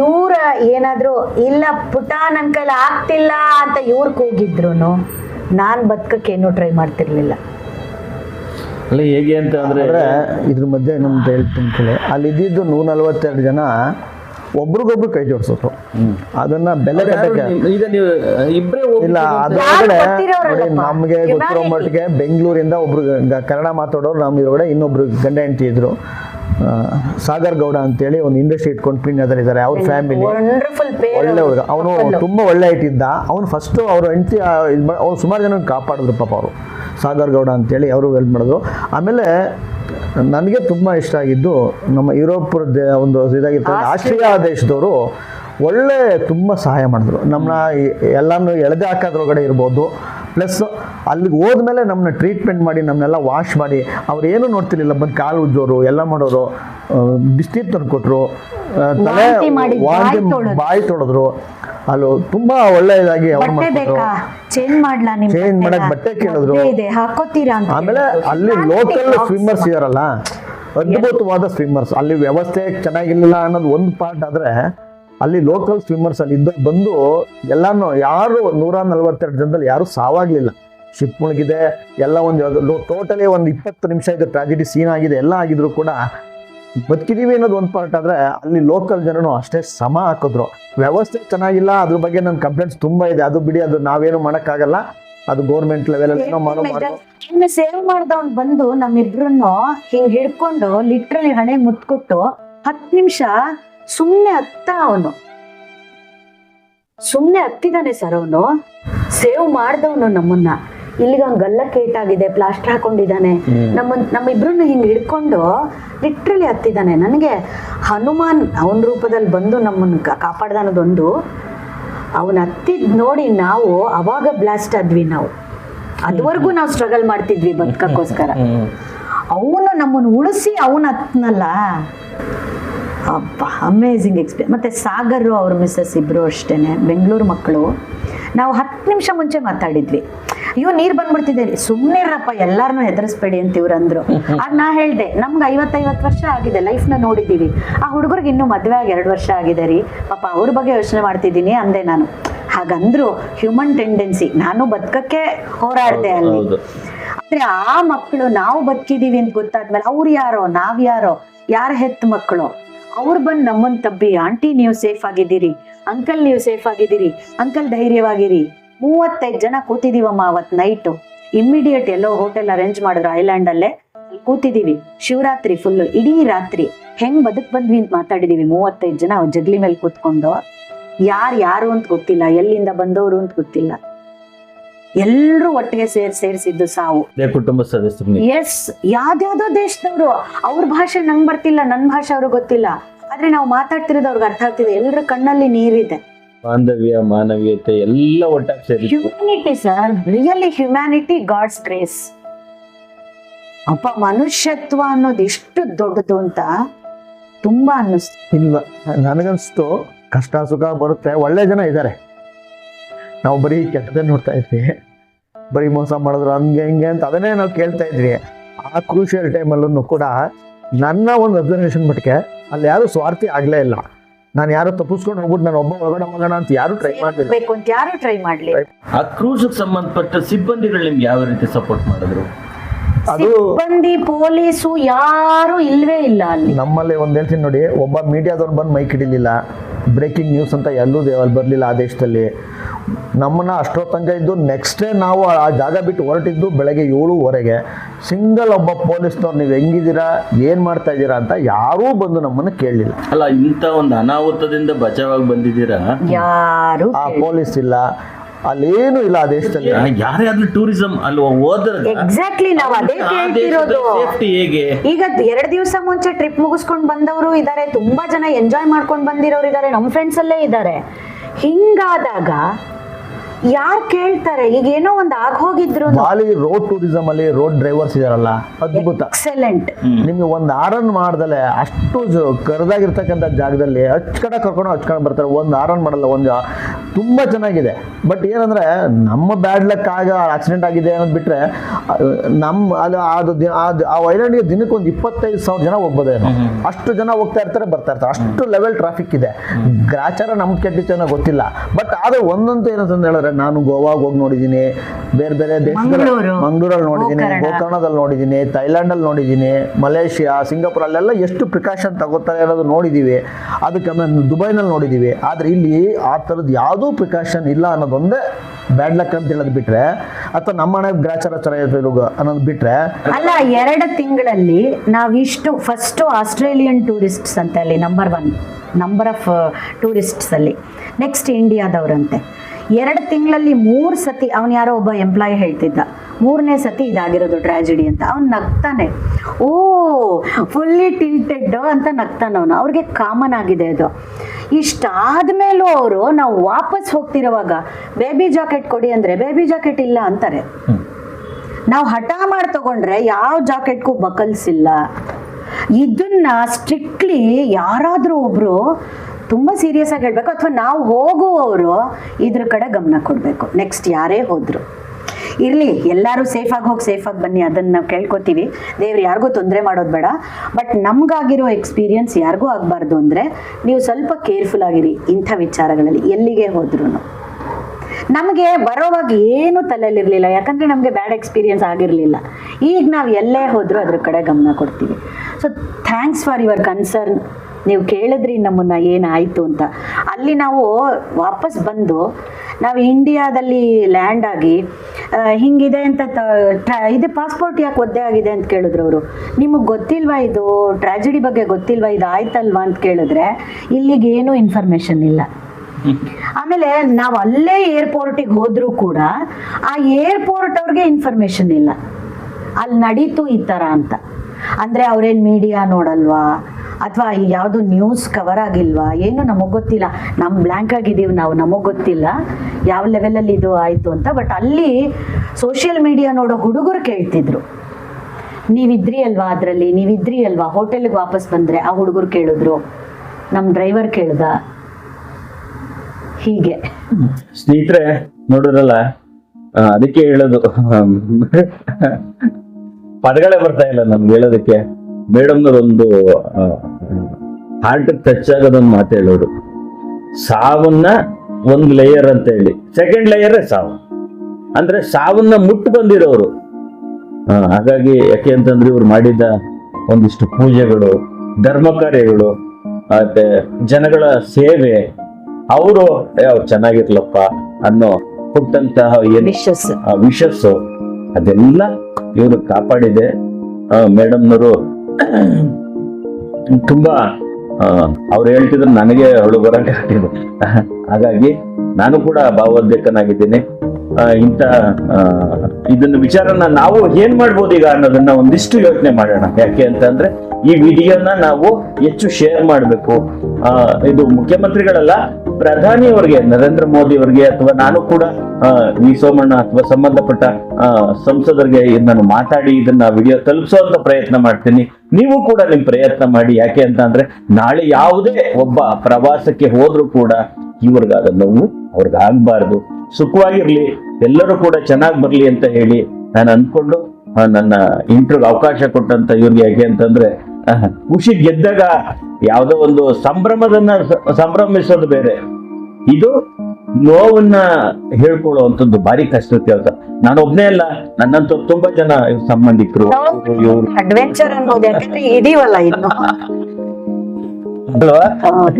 ಇವರ ಏನಾದರೂ, ಇಲ್ಲ ಪುಟ ನನ್ನ ಕೈಲಿ ಆಗ್ತಿಲ್ಲ ಅಂತ ಇವ್ರು ಕೂಗಿದ್ರು ನಾನು ಬದುಕಕ್ಕೇನು ಟ್ರೈ ಮಾಡ್ತಿರ್ಲಿಲ್ಲ. ಅಲ್ಲ ಹೇಗೆ ಅಂತ ಅಂದ್ರೆ ಇದ್ರ ಮಧ್ಯೆ ನಮ್ದು ಹೇಳ್ತೀನಿ ಕೇಳಿ. ಅಲ್ಲಿ ಇದ್ದಿದ್ದು ನೂರ ನಲ್ವತ್ತೆರಡು ಜನ ಒಬ್ರಿಗೊಬ್ರು ಕೈ ಜೋಡಿಸೋದು ಅದನ್ನ ಬೆಲೆ ಈಗ ನೀವು ಇಬ್ರೇ ಇಲ್ಲ ಹೋಗ್ಬಿಟ್ಟು ಅದರೊಳಗಡೆ ನೋಡಿ ನಮ್ಗೆ ಗೊತ್ತಿರೋ ಮಟ್ಟಿಗೆ ಬೆಂಗಳೂರಿಂದ ಒಬ್ರು ಕನ್ನಡ ಮಾತಾಡೋರು ನಮ್ಮ ಇದ್ರೊಳಗಡೆ ಇನ್ನೊಬ್ರು ಗಂಡ ಹೆಂಡತಿ ಇದ್ರು. ಸಾಗರ್ ಗೌಡ ಅಂತೇಳಿ ಒಂದು ಇಂಡಸ್ಟ್ರಿ ಇಟ್ಕೊಂಡು ಪಿನ್ಯದಲ್ಲಿ ಇದ್ದಾರೆ ಅವ್ರ ಫ್ಯಾಮಿಲಿ ವಂಡರ್ಫುಲ್ ಒಳ್ಳೆ ಹುಡುಗ. ಅವನು ತುಂಬಾ ಒಳ್ಳೆ ಇಟ್ಟಿದ್ದ ಅವನು ಫಸ್ಟ್ ಅವ್ರ ಹೆಂಡತಿ ಅವ್ರು ಸುಮಾರು ಜನ ಕಾಪಾಡಿದ್ರು ಪಾಪ ಅವರು. ಸಾಗರ್ ಗೌಡ ಅಂತೇಳಿ ಅವರು ಹೆಲ್ಪ್ ಮಾಡಿದ್ರು. ಆಮೇಲೆ ನನಗೆ ತುಂಬ ಇಷ್ಟ ಆಗಿದ್ದು ನಮ್ಮ ಯುರೋಪ್ ಒಂದು ಇದಾಗಿರ್ತದೆ ಆಸ್ಟ್ರಿಯಾ ದೇಶದವರು ಒಳ್ಳೆ ತುಂಬ ಸಹಾಯ ಮಾಡಿದ್ರು. ನಮ್ಮನ್ನ ಎಲ್ಲಾನು ಎಳೆದೇ ಹಾಕೋದ್ರೊಳಗಡೆ ಇರ್ಬೋದು. ಪ್ಲಸ್ ಅಲ್ಲಿಗೆ ಹೋದ್ಮೇಲೆ ನಮ್ಮನ್ನ ಟ್ರೀಟ್ಮೆಂಟ್ ಮಾಡಿ ನಮ್ಮನ್ನೆಲ್ಲ ವಾಶ್ ಮಾಡಿ ಅವ್ರು ಏನು ನೋಡ್ತಿರ್ಲಿಲ್ಲ. ಬಂದು ಕಾಲು ಉಜ್ಜೋರು ಎಲ್ಲ ಮಾಡೋರು ಬಿಸ್ನೀರು ತಂದು ಕೊಟ್ಟರು ತಲೆ ವಾಂತಿ ಬಾಯಿ ತೊಡೆದ್ರು ತೊಳೆದ್ರು. ಅಲ್ಲೂ ತುಂಬಾ ಒಳ್ಳೆಯದಾಗಿ ಚೇಂಜ್ ಮಾಡ್ಲಾ ಬಟ್ಟೆನ? ಮಾಡಕ್ ಬಟ್ಟೆ ಕೇಳಿದ್ರು. ಆಮೇಲೆ ಅಲ್ಲಿ ಲೋಕಲ್ ಸ್ವಿಮ್ಮರ್ಸ್ ಇದಾರಲ್ಲ ಅದ್ಭುತವಾದ ಸ್ವಿಮ್ಮರ್ಸ್ ಅಲ್ಲಿ ವ್ಯವಸ್ಥೆ ಚೆನ್ನಾಗಿರ್ಲಿಲ್ಲ ಅನ್ನೋದು ಒಂದು ಪಾರ್ಟ್ ಆದ್ರೆ ಅಲ್ಲಿ ಲೋಕಲ್ ಸ್ವಿಮ್ಮರ್ಸ್ ಅಲ್ಲಿ ಇದ್ದ ಬಂದು ಎಲ್ಲಾನು ಯಾರು ನೂರ ನಲ್ವತ್ತೆರಡು ಜನದಲ್ಲಿ ಯಾರು ಸಾವಾಗ್ಲಿಲ್ಲ. ಶಿಪ್ ಮುಳುಗಿದೆ ಎಲ್ಲ ಒಂದು ಟೋಟಲಿ ಒಂದು ಇಪ್ಪತ್ತು ನಿಮಿಷ ಇದು ಟ್ರಾಜಿಡಿ ಸೀನ್ ಆಗಿದೆ ಎಲ್ಲ ಆಗಿದ್ರು ಕೂಡ ಬದುಕಿದೀವಿ ಅನ್ನೋದು ಒಂದು ಪಾರ್ಟ್ ಆದ್ರೆ ಅಲ್ಲಿ ಲೋಕಲ್ ಜನನು ಅಷ್ಟೇ ಸಮ ಹಾಕಿದ್ರು. ವ್ಯವಸ್ಥೆ ಚೆನ್ನಾಗಿಲ್ಲ ಅದ್ರ ಬಗ್ಗೆ ನನ್ನ ಕಂಪ್ಲೇಂಟ್ಸ್ ತುಂಬಾ ಇದೆ. ಅದು ಬಿಡಿ ಅದು ನಾವೇನು ಮಾಡೋಕ್ಕಾಗಲ್ಲ. ಅದು ಗೌರ್ಮೆಂಟ್ ಲೆವೆಲ್ ಏನೋ ಮಾಡೋ ಇನ್ನು ಸೇವ್ ಮಾಡ್ದವ್ನು ಬಂದು ನಮ್ಮಿಬ್ರನ್ನು ಹಿಂಗ್ ಹಿಡ್ಕೊಂಡು ಲಿಟ್ರಲಿ ಹಣೆ ಮುತ್ಕೊಟ್ಟು ಹತ್ತು ನಿಮಿಷ ಸುಮ್ನೆ ಅತ್ತ ಅವನು. ಸುಮ್ಮನೆ ಹತ್ತಿದಾನೆ ಸರ್ ಅವನು. ಸೇವ್ ಮಾಡ್ದವನು ನಮ್ಮನ್ನ. ಇಲ್ಲಿಗೆ ಅವ್ನ್ ಗಲ್ಲ ಕೇಟಾಗಿದೆ ಪ್ಲಾಸ್ಟರ್ ಹಾಕೊಂಡಿದ್ದಾನೆ. ನಮ್ಮ ನಮ್ಮಿಬ್ರನ್ನ ಹಿಂಗೆ ಹಿಡ್ಕೊಂಡು ಲಿಟ್ರಲಿ ಹತ್ತಿದ್ದಾನೆ ನನಗೆ ಹನುಮಾನ್ ಅವನ ರೂಪದಲ್ಲಿ ಬಂದು ನಮ್ಮನ್ನ ಕಾಪಾಡ್ದ ಅನ್ನೋದೊಂದು ಅವನ ಹತ್ತಿದ್ ನೋಡಿ ನಾವು ಅವಾಗ ಬ್ಲಾಸ್ಟ್ ಆದ್ವಿ ನಾವು. ಅದುವರೆಗೂ ನಾವು ಸ್ಟ್ರಗಲ್ ಮಾಡ್ತಿದ್ವಿ ಬದುಕಕ್ಕೋಸ್ಕರ. ಅವನು ನಮ್ಮನ್ನು ಉಳಿಸಿ ಅವನ ಹತ್ನಲ್ಲ ಅಬ್ಬಾ ಅಮೇಝಿಂಗ್ ಎಕ್ಸ್ಪೀರಿಯನ್ಸ್ ಮತ್ತು ಸಾಗರ್ ಅವ್ರ ಮಿಸ್ಸಸ್ ಇಬ್ಬರು ಅಷ್ಟೇ ಬೆಂಗಳೂರು ಮಕ್ಕಳು. ನಾವು ಹತ್ತು ನಿಮಿಷ ಮುಂಚೆ ಮಾತಾಡಿದ್ವಿ. ಅಯ್ಯೋ ನೀರು ಬಂದ್ಬಿಡ್ತಿದೆ ಸುಮ್ಮನೆರಪ್ಪ ಎಲ್ಲರನ್ನೂ ಹೆದರಿಸ್ಬೇಡಿ ಅಂತ ಇವ್ರು ಅಂದ್ರು. ಆಗ ನಾ ಹೇಳ್ದೆ ನಮ್ಗೆ ಐವತ್ತೈವತ್ತು ವರ್ಷ ಆಗಿದೆ ಲೈಫ್ನ ನೋಡಿದ್ದೀವಿ. ಆ ಹುಡುಗರಿಗೆ ಇನ್ನೂ ಮದುವೆ ಆಗಿ ಎರಡು ವರ್ಷ ಆಗಿದೆ ರೀ. ಪಾಪ ಅವ್ರ ಬಗ್ಗೆ ಯೋಚನೆ ಮಾಡ್ತಿದ್ದೀನಿ ಅಂದೆ ನಾನು. ಹಾಗಂದ್ರು ಹ್ಯೂಮನ್ ಟೆಂಡೆನ್ಸಿ ನಾನು ಬದುಕಕ್ಕೆ ಹೋರಾಡ್ದೆ ಅಲ್ಲಿ. ಅಂದ್ರೆ ಆದ್ರೆ ಆ ಮಕ್ಕಳು ನಾವು ಬದುಕಿದೀವಿ ಅಂತ ಗೊತ್ತಾದ್ಮೇಲೆ ಅವ್ರು ಯಾರೋ ನಾವ್ ಯಾರೋ ಯಾರ ಹೆತ್ತ ಮಕ್ಕಳು ಅವ್ರು ಬಂದು ನಮ್ಮನ್ ತಬ್ಬಿ ಆಂಟಿ, ನೀವು ಸೇಫ್ ಆಗಿದ್ದೀರಿ. ಅಂಕಲ್, ನೀವು ಸೇಫ್ ಆಗಿದ್ದೀರಿ. ಅಂಕಲ್, ಧೈರ್ಯವಾಗಿರಿ. ಮೂವತ್ತೈದು ಜನ ಕೂತಿದೀವಮ್ಮ ಅವತ್ ನೈಟು. ಇಮ್ಮಿಡಿಯೇಟ್ ಎಲ್ಲೋ ಹೋಟೆಲ್ ಅರೇಂಜ್ ಮಾಡಿದ್ರು ಐಲ್ಯಾಂಡ್ ಅಲ್ಲಿ. ಕೂತಿದೀವಿ. ಶಿವರಾತ್ರಿ ಫುಲ್ ಇಡೀ ರಾತ್ರಿ. ಹೆಂಗ್ ಬದುಕ್ ಬಂದ್ವಿ ಅಂತ ಮಾತಾಡಿದೀವಿ. ಮೂವತ್ತೈದು ಜನ ಜಗ್ಲಿ ಮೇಲೆ ಕೂತ್ಕೊಂಡು. ಯಾರು ಯಾರು ಅಂತ ಗೊತ್ತಿಲ್ಲ. ಎಲ್ಲಿಂದ ಬಂದವರು ಅಂತ ಗೊತ್ತಿಲ್ಲ. ಎಲ್ರೂ ಒಟ್ಟಿಗೆ ಸೇರ್ ಸೇರಿಸಿದ್ದು ಸಾವು. ಕುಟುಂಬ ಸದಸ್ಯರು. ಎಸ್ ಯಾವ್ದ್ಯಾವ್ದೋ ದೇಶದವರು ಅವ್ರ ಭಾಷೆ ನಂಗೆ ಬರ್ತಿಲ್ಲ ನನ್ನ ಭಾಷೆ ಅವ್ರಿಗೆ ಗೊತ್ತಿಲ್ಲ. ಆದ್ರೆ ನಾವು ಮಾತಾಡ್ತಿರೋದು ಅವ್ರಿಗೆ ಅರ್ಥ ಆಗ್ತಿದೆ. ಎಲ್ಲರ ಕಣ್ಣಲ್ಲಿ ನೀರಿದೆ. ಬಾಂಧವ್ಯ ಮಾನವೀಯತೆ ಎಲ್ಲ ಒಟ್ಟಾಗಿ ಸೇರಿ humanity sir really humanity God's grace ಅಪ್ಪ ಮನುಷ್ಯತ್ವ ಅನ್ನೋದು ಎಷ್ಟು ದೊಡ್ಡದು ಅಂತ ತುಂಬಾ ಅನ್ನಿಸ್ತು. ಇಲ್ಲ ನನಗನ್ಸ್ತು ಕಷ್ಟ ಸುಖ ಬರುತ್ತೆ ಒಳ್ಳೆ ಜನ ಇದ್ದಾರೆ ನಾವು ಬರೀ ಕೆಟ್ಟದೇ ನೋಡ್ತಾ ಇದ್ವಿ. ಬರೀ ಮೋಸ ಮಾಡಿದ್ರು ಹಂಗೆ ಹಿಂಗೆ ಅಂತ ಅದನ್ನೇ ನಾವು ಕೇಳ್ತಾ ಇದ್ವಿ. ಆ ಕ್ರೂಷಿಯಲ್ ಟೈಮಲ್ಲೂ ಕೂಡ ನನ್ನ ಒಂದು ಅಬ್ಸರ್ವೇಷನ್ ಮಟ್ಟಿಗೆ ಅಲ್ಲಿ ಯಾರು ಸ್ವಾರ್ಥಿ ಆಗಲೇ ಇಲ್ಲ. ನಾನು ಯಾರು ತಪ್ಪಿಸ್ಕೊಂಡು ಹೋಗ್ಬಿಟ್ಟು ನಾನು ಒಬ್ಬ ಹೊರಗಡೆ ಹೋಗೋಣ ಅಂತ ಯಾರು ಟ್ರೈ ಮಾಡಬೇಕು ಬೇಕು ಅಂತ ಯಾರು ಟ್ರೈ ಮಾಡಲಿ ಆ ಕ್ರೂಸ್ಗೆ ಸಂಬಂಧಪಟ್ಟ ಸಿಬ್ಬಂದಿಗಳು ನಿಮ್ಗೆ ಯಾವ ರೀತಿ ಸಪೋರ್ಟ್ ಮಾಡಿದ್ರು? ಅದು ಸಿಬ್ಬಂದಿ ಪೊಲೀಸು ಯಾರು ಇಲ್ವೇ ಇಲ್ಲ ಅಲ್ಲಿ. ನಮ್ಮಲ್ಲಿ ಒಂದು ಹೇಳ್ತೀನಿ ನೋಡಿ ಒಬ್ಬ ಮೀಡಿಯಾದವ್ರು ಬಂದು ಮೈಕ್ ಹಿಡಿಲಿಲ್ಲ. ಬ್ರೇಕಿಂಗ್ ನ್ಯೂಸ್ ಅಂತ ಎಲ್ಲೂ ಅಲ್ಲಿ ಬರಲಿಲ್ಲ ಆ ದೇಶದಲ್ಲಿ. ನಮ್ಮನ್ನ ಅಷ್ಟೋ ತನಕ ಇದ್ದು ನೆಕ್ಸ್ಟ್ ಡೇ ನಾವು ಆ ಜಾಗ ಬಿಟ್ಟು ಹೊರಟಿದ್ದು ಬೆಳಗ್ಗೆ ಏಳುವರೆಗೆ. ಸಿಂಗಲ್ ಒಬ್ಬ ಪೊಲೀಸ್ನವ್ರು ನೀವು ಹೆಂಗಿದ್ದೀರಾ ಏನು ಮಾಡ್ತಾ ಇದ್ದೀರಾ ಅಂತ ಯಾರೂ ಬಂದು ನಮ್ಮನ್ನು ಕೇಳಲಿಲ್ಲ. ಅಲ್ಲ ಇಂಥ ಒಂದು ಅನಾಹುತದಿಂದ ಬಚಾವಾಗಿ ಬಂದಿದ್ದೀರಾ? ಯಾರು ಆ ಪೊಲೀಸ್ ಇಲ್ಲ. ಅಲ್ಲೇನು ಇಲ್ಲ ಆ ದೇಶದಲ್ಲಿ. ಯಾರೇ ಆದ್ರೂ ಟೂರಿಸಂ ಅಲ್ಲಿ ಹೋದ್ರೆ ಎಕ್ಸಾಕ್ಟ್ಲಿ ನಾವು ಅದೇ ಕೇಳ್ತಿರೋದು. ಸೇಫ್ಟಿ ಹೇಗೆ? ಈಗ ಎರಡ್ ದಿವಸ ಮುಂಚೆ ಟ್ರಿಪ್ ಮುಗಿಸ್ಕೊಂಡು ಬಂದವರು ಇದ್ದಾರೆ ತುಂಬಾ ಜನ ಎಂಜಾಯ್ ಮಾಡ್ಕೊಂಡು ಬಂದಿರೋರು ಇದ್ದಾರೆ ನಮ್ಮ ಫ್ರೆಂಡ್ಸ್ ಅಲ್ಲೇ ಇದ್ದಾರೆ ಹಿಂಗಾದಾಗ ಯಾರ್ ಕೇಳ್ತಾರೆ? ಈಗ ಏನೋ ಒಂದು ಒಂದ್ ಆಗೋಗಿದ್ರು ಬಾಲಿ ರೋಡ್ ಟೂರಿಸಂ ಅಲ್ಲಿ ರೋಡ್ ಡ್ರೈವರ್ಸ್ ಇದಾರಲ್ಲ ಅದ್ಭುತ. ಎಕ್ಸಲೆಂಟ್ ನಿಮ್ಗೆ ಒಂದು ಆರನ್ ಮಾಡ್ದಲೆ ಅಷ್ಟು ಜ- ಕರ್ದಾಗಿರ್ತಕ್ಕಂಥ ಜಾಗದಲ್ಲಿ ಹಚ್ಕಡೆ ಕರ್ಕೊಂಡು ಹಚ್ಕೊಂಡು ಬರ್ತಾರೆ. ಒಂದು ಆರನ್ ಮಾಡಲ್ಲ ಒಂದು ತುಂಬಾ ಚೆನ್ನಾಗಿದೆ. ಬಟ್ ಏನಂದ್ರೆ ನಮ್ಮ ಬ್ಯಾಡ್ ಲಕ್ ಆಗ ಆಕ್ಸಿಡೆಂಟ್ ಆಗಿದೆ ಅನ್ನೋದು ಬಿಟ್ರೆ ನಮ್ಮ ಅದು ಅದು ಆ ಐಲ್ಯಾಂಡ್ಗೆ ದಿನಕ್ಕೆ ಒಂದು ಇಪ್ಪತ್ತೈದು ಸಾವಿರ ಜನ ಹೋಗ್ಬೋದೇನೋ. ಅಷ್ಟು ಜನ ಹೋಗ್ತಾ ಇರ್ತಾರೆ ಬರ್ತಾ ಇರ್ತಾರೆ. ಅಷ್ಟು ಲೆವೆಲ್ ಟ್ರಾಫಿಕ್ ಇದೆ. ಗ್ರಾಚಾರ ನಮ್ಗೆ ಕೆಟ್ಟಿದ್ದೇನೋ ಗೊತ್ತಿಲ್ಲ. ಬಟ್ ಆದ್ರೆ ಒಂದಂತೂ ಏನಂತ ಹೇಳಿದ್ರೆ ನಾನು ಗೋವಾಗ ಹೋಗಿ ನೋಡಿದ್ದೀನಿ. ಬೇರೆ ಬೇರೆ ದೇಶಗಳ ಮಂಗಳೂರು, ಮಂಗಳೂರಲ್ಲಿ ನೋಡಿದ್ದೀನಿ ಗೋಕರ್ಣ. ಗೋಕರ್ಣದಲ್ಲಿ ನೋಡಿದ್ದೀನಿ ಥೈಲ್ಯಾಂಡಲ್ಲಿ ನೋಡಿದ್ದೀನಿ ಮಲೇಷಿಯಾ ಸಿಂಗಾಪುರ್ ಅಲ್ಲೆಲ್ಲ ಎಷ್ಟು ಪ್ರಿಕಾಷನ್ ತಗೋತಾರೆ ಅನ್ನೋದು ನೋಡಿದ್ದೀವಿ ಅದಕ್ಕೆ ದುಬೈನಲ್ಲಿ ನೋಡಿದ್ದೀವಿ ಆದ್ರೆ ಇಲ್ಲಿ ಆ ಥರದ್ದು ಯಾವುದೂ ಪ್ರಿಕಾಷನ್ ಇಲ್ಲ ಅನ್ನೋದೊಂದೇ ಬ್ಯಾಡ್ ಲಕ್ ಅಂತ ಹೇಳೋದು ಬಿಟ್ರೆ ಅಥವಾ ನಮ್ಮ ಮನೆ ಗ್ರಾಚಾರ ಚೆನ್ನಾಗಿರೋದು ಅನ್ನೋದು ಬಿಟ್ರೆ ಅಲ್ಲ ಎರಡು ತಿಂಗಳಲ್ಲಿ ನಾವಿಷ್ಟು ಫಸ್ಟ್ ಆಸ್ಟ್ರೇಲಿಯನ್ ಟೂರಿಸ್ಟ್ಸ್ ಅಂತ ಅಲ್ಲಿ number one number of tourists ಅಲ್ಲಿ. ನೆಕ್ಸ್ಟ್ ಇಂಡಿಯಾದವ್ರಂತೆ ಎರಡು ತಿಂಗಳಲ್ಲಿ ಮೂರು ಸತಿ ಅವನು ಯಾರೋ ಒಬ್ಬ ಎಂಪ್ಲಾಯ್ ಹೇಳ್ತಿದ್ದ. ಮೂರನೇ ಸತಿ ಇದಾಗಿರೋದು ಟ್ರಾಜಿಡಿ ಅಂತ. ಅವ್ನು ನಗ್ತಾನೆ. ಓ ಫುಲ್ಲಿ ಟಿಲ್ಟೆಡ್ ಅಂತ ನಗ್ತಾನೆ ಅವನು. ಅವ್ರಿಗೆ ಕಾಮನ್ ಆಗಿದೆ ಅದು. ಇಷ್ಟಾದ್ಮೇಲೂ ಅವರು ನಾವು ವಾಪಸ್ ಹೋಗ್ತಿರುವಾಗ ಬೇಬಿ ಜಾಕೆಟ್ ಕೊಡಿ ಅಂದ್ರೆ ಬೇಬಿ ಜಾಕೆಟ್ ಇಲ್ಲ ಅಂತಾರೆ. ನಾವು ಹಠ ಮಾಡಿ ತಗೊಂಡ್ರೆ ಯಾವ ಜಾಕೆಟ್ಗೂ ಬಕಲ್ಸ್ ಇಲ್ಲ. ಇದನ್ನ ಸ್ಟ್ರಿಕ್ಟ್ಲಿ ಯಾರಾದರೂ ಒಬ್ರು ತುಂಬ ಸೀರಿಯಸ್ ಆಗಿ ಹೇಳಬೇಕು. ಅಥವಾ ನಾವು ಹೋಗುವವರು ಇದ್ರ ಕಡೆ ಗಮನ ಕೊಡಬೇಕು. ನೆಕ್ಸ್ಟ್ ಯಾರೇ ಹೋದ್ರು. ಇರಲಿ, ಎಲ್ಲರೂ ಸೇಫಾಗಿ ಹೋಗಿ ಸೇಫಾಗಿ ಬನ್ನಿ. ಅದನ್ನು ನಾವು ಕೇಳ್ಕೊತೀವಿ. ದೇವ್ರು ಯಾರಿಗೂ ತೊಂದರೆ ಮಾಡೋದು ಬೇಡ. ಬಟ್ ನಮಗಾಗಿರೋ ಎಕ್ಸ್ಪೀರಿಯನ್ಸ್ ಯಾರಿಗೂ ಆಗಬಾರ್ದು ಅಂದರೆ, ನೀವು ಸ್ವಲ್ಪ ಕೇರ್ಫುಲ್ ಆಗಿರಿ ಇಂಥ ವಿಚಾರಗಳಲ್ಲಿ. ಎಲ್ಲಿಗೆ ಹೋದ್ರೂ ನಮಗೆ ಬರೋವಾಗ ಏನು ತಲೆಯಲ್ಲಿರಲಿಲ್ಲ. ಯಾಕಂದರೆ ನಮಗೆ ಬ್ಯಾಡ್ ಎಕ್ಸ್ಪೀರಿಯನ್ಸ್ ಆಗಿರಲಿಲ್ಲ. ಈಗ ನಾವು ಎಲ್ಲೇ ಹೋದರೂ ಅದ್ರ ಕಡೆ ಗಮನ ಕೊಡ್ತೀವಿ. So thanks for your concern ನೀವು ಕೇಳಿದ್ರಿ ನಮ್ಮನ್ನ ಏನಾಯಿತು ಅಂತ. ಅಲ್ಲಿ ನಾವು ವಾಪಸ್ ಬಂದು ನಾವು ಇಂಡಿಯಾದಲ್ಲಿ ಲ್ಯಾಂಡ್ ಆಗಿ ಹಿಂಗಿದೆ ಅಂತ ಇದು ಪಾಸ್ಪೋರ್ಟ್ ಯಾಕೆ ಒದ್ದೆ ಆಗಿದೆ ಅಂತ ಕೇಳಿದ್ರು ಅವರು. ನಿಮಗೆ ಗೊತ್ತಿಲ್ವಾ ಇದು? ಟ್ರಾಜಿಡಿ ಬಗ್ಗೆ ಗೊತ್ತಿಲ್ವಾ? ಇದು ಆಯ್ತಲ್ವಾ ಅಂತ ಕೇಳಿದ್ರೆ ಇಲ್ಲಿಗೆ ಏನು ಇನ್ಫಾರ್ಮೇಶನ್ ಇಲ್ಲ. ಆಮೇಲೆ ನಾವು ಅಲ್ಲೇ ಏರ್ಪೋರ್ಟಿಗೆ ಹೋದ್ರೂ ಕೂಡ ಆ ಏರ್ಪೋರ್ಟ್ ಅವ್ರಿಗೆ ಇನ್ಫಾರ್ಮೇಶನ್ ಇಲ್ಲ. ಅಲ್ಲಿ ನಡೀತು ಈ ಥರ ಅಂತ. ಅಂದರೆ ಅವ್ರೇನು ಮೀಡಿಯಾ ನೋಡಲ್ವಾ? ಅಥವಾ ಯಾವುದು ನ್ಯೂಸ್ ಕವರ್ ಆಗಿಲ್ವಾ? ಏನು ನಮಗೆ ಗೊತ್ತಿಲ್ಲ. ನಮ್ಮ ಬ್ಲ್ಯಾಂಕ್ ಆಗಿದ್ದೀವಿ ನಾವು, ನಮಗೆ ಗೊತ್ತಿಲ್ಲ. ಯಾವ ಲೆವೆಲಲ್ಲಿ ಇದು ಆಯಿತು ಅಂತ. ಬಟ್ ಅಲ್ಲಿ ಸೋಷಿಯಲ್ ಮೀಡಿಯಾ ನೋಡೋ ಹುಡುಗರು ಕೇಳ್ತಿದ್ರು. ನೀವಿದ್ರಿ ಅಲ್ವಾ ಅದರಲ್ಲಿ? ನೀವಿದ್ರಿ ಅಲ್ವಾ? ಹೋಟೆಲ್ಗೆ ವಾಪಸ್ ಬಂದರೆ ಆ ಹುಡುಗರು ಕೇಳಿದ್ರು. ನಮ್ಮ ಡ್ರೈವರ್ ಕೇಳ್ದ. ಹೀಗೆ. ಸ್ನೇಹಿತರೆ, ನೋಡಿದ್ರಲ್ಲ? ಅದಕ್ಕೆ ಹೇಳೋದು. ಪದಗಳೇ ಬರ್ತಾ ಇಲ್ಲ ನಮ್ಗೆ ಹೇಳೋದಕ್ಕೆ. ಮೇಡಮ್ನವರೊಂದು ಹಾರ್ಟ್ ಟಚ್ ಆಗೋದೊಂದು ಮಾತು ಹೇಳೋರು ಸಾವನ್ನ ಒಂದು ಲೇಯರ್ ಅಂತ ಹೇಳಿ ಸೆಕೆಂಡ್ ಲೇಯರೇ ಸಾವು. ಅಂದ್ರೆ ಸಾವನ್ನ ಮುಟ್ಟು ಬಂದಿರೋರು. ಹಾಗಾಗಿ ಯಾಕೆ ಅಂತಂದ್ರೆ ಇವ್ರು ಮಾಡಿದ ಒಂದಿಷ್ಟು ಪೂಜೆಗಳು ಧರ್ಮ ಕಾರ್ಯಗಳು ಮತ್ತೆ ಜನಗಳ ಸೇವೆ ಅವರು ಚೆನ್ನಾಗಿರ್ಲಪ್ಪ ಅನ್ನೋ ಹುಟ್ಟಂತಹ ವಿಶಸ್ಸು ಅದೆಲ್ಲ ಇವರು ಕಾಪಾಡಿದೆ. ಮೇಡಮ್ನವರು ತುಂಬಾ ಅವ್ರು ಹೇಳ್ತಿದ್ರು ನನಗೆ ಅವಳು ಬರಂಗೆ ಹಾಗಾಗಿ ನಾನು ಕೂಡ ಭಾವೋದ್ರೇಕನಾಗಿದ್ದೀನಿ. ಇಂಥ ಇದನ್ನ ವಿಚಾರನ ನಾವು ಏನ್ ಮಾಡ್ಬೋದು ಈಗ ಅನ್ನೋದನ್ನ ಒಂದಿಷ್ಟು ಯೋಚನೆ ಮಾಡೋಣ. ಯಾಕೆ ಅಂತಂದ್ರೆ ಈ ವಿಡಿಯೋನ ನಾವು ಹೆಚ್ಚು ಶೇರ್ ಮಾಡಬೇಕು. ಇದು ಮುಖ್ಯಮಂತ್ರಿಗಳಲ್ಲ ಪ್ರಧಾನಿಯವರಿಗೆ ನರೇಂದ್ರ ಮೋದಿ ಅವರಿಗೆ ಅಥವಾ ನಾನು ಕೂಡ ವಿ ಸೋಮಣ್ಣ ಅಥವಾ ಸಂಬಂಧಪಟ್ಟ ಸಂಸದರಿಗೆ ನಾನು ಮಾತಾಡಿ ಇದನ್ನ ವಿಡಿಯೋ ತಲುಪಿಸುವಂತ ಪ್ರಯತ್ನ ಮಾಡ್ತೀನಿ. ನೀವು ಕೂಡ ನಿಮ್ ಪ್ರಯತ್ನ ಮಾಡಿ. ಯಾಕೆ ಅಂತ ಅಂದ್ರೆ, ನಾಳೆ ಯಾವುದೇ ಒಬ್ಬ ಪ್ರವಾಸಕ್ಕೆ ಹೋದ್ರು ಕೂಡ ಇವ್ರಿಗಾದ ನೋವು ಅವ್ರಿಗಾಗ್ಬಾರ್ದು ಸುಖವಾಗಿರ್ಲಿ, ಎಲ್ಲರೂ ಕೂಡ ಚೆನ್ನಾಗಿ ಬರ್ಲಿ ಅಂತ ಹೇಳಿ ನಾನು ಅನ್ಕೊಂಡು ನನ್ನ ಇಂಟರ್ವ್ಯೂ ಅವಕಾಶ ಕೊಟ್ಟಂತ ಇವ್ರಿಗೆ ಯಾಕೆ ಅಂತಂದ್ರೆ ಖುಷಿ ಗೆದ್ದಾಗ ಯಾವುದೋ ಒಂದು ಸಂಭ್ರಮದನ್ನ ಸಂಭ್ರಮಿಸೋದು ಬೇರೆ. ಇದು ನೋವನ್ನ ಹೇಳ್ಕೊಳ್ಳುವಂಥದ್ದು ಭಾರಿ ಕಷ್ಟ ಕೆಲಸ ನಾನು ಒಬ್ನೇ ಅಲ್ಲ ನನ್ನಂತ ತುಂಬಾ ಜನ ಸಂಬಂಧಿಕರು. ಅಡ್ವೆಂಚರ್ ಯಾಕಂದ್ರೆ ಇದೀವಲ್ಲ ಇನ್ನು.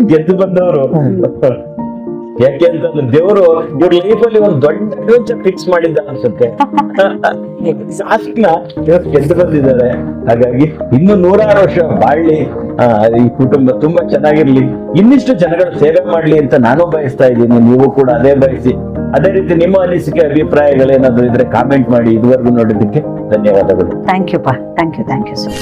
ಗೆದ್ದು ಬಂದವರು. ಯಾಕೆ ಅಂತಂದ್ರೆ ದೇವರು ಇವ್ರ ಲೈಫ್ ಅಲ್ಲಿ ಒಂದು ದೊಡ್ಡ ಅಡ್ವೆಂಚರ್ ಫಿಕ್ಸ್ ಮಾಡಿದ್ದ ಅನ್ಸುತ್ತೆ. ಸಾಸ್ನ ಗೆದ್ದು ಬಂದಿದ್ದಾರೆ ಹಾಗಾಗಿ ಇನ್ನು ನೂರಾರು ವರ್ಷ ಬಾಳ್ಲಿ ಈ ಕುಟುಂಬ ತುಂಬಾ ಚೆನ್ನಾಗಿರ್ಲಿ. ಇನ್ನಿಷ್ಟು ಜನಗಳ ಸೇವೆ ಮಾಡ್ಲಿ ಅಂತ ನಾನು ಬಯಸ್ತಾ ಇದ್ದೀನಿ. ನೀವು ಕೂಡ ಅದೇ ಬಯಸಿ. ಅದೇ ರೀತಿ ನಿಮ್ಮ ಅನಿಸಿಕೆ ಅಭಿಪ್ರಾಯಗಳೇನಾದ್ರು ಇದ್ರೆ ಕಾಮೆಂಟ್ ಮಾಡಿ ಇದುವರೆಗೂ ನೋಡಿದ್ದಕ್ಕೆ ಧನ್ಯವಾದಗಳು. ಥ್ಯಾಂಕ್ ಯು ಪಾ thank you thank you sir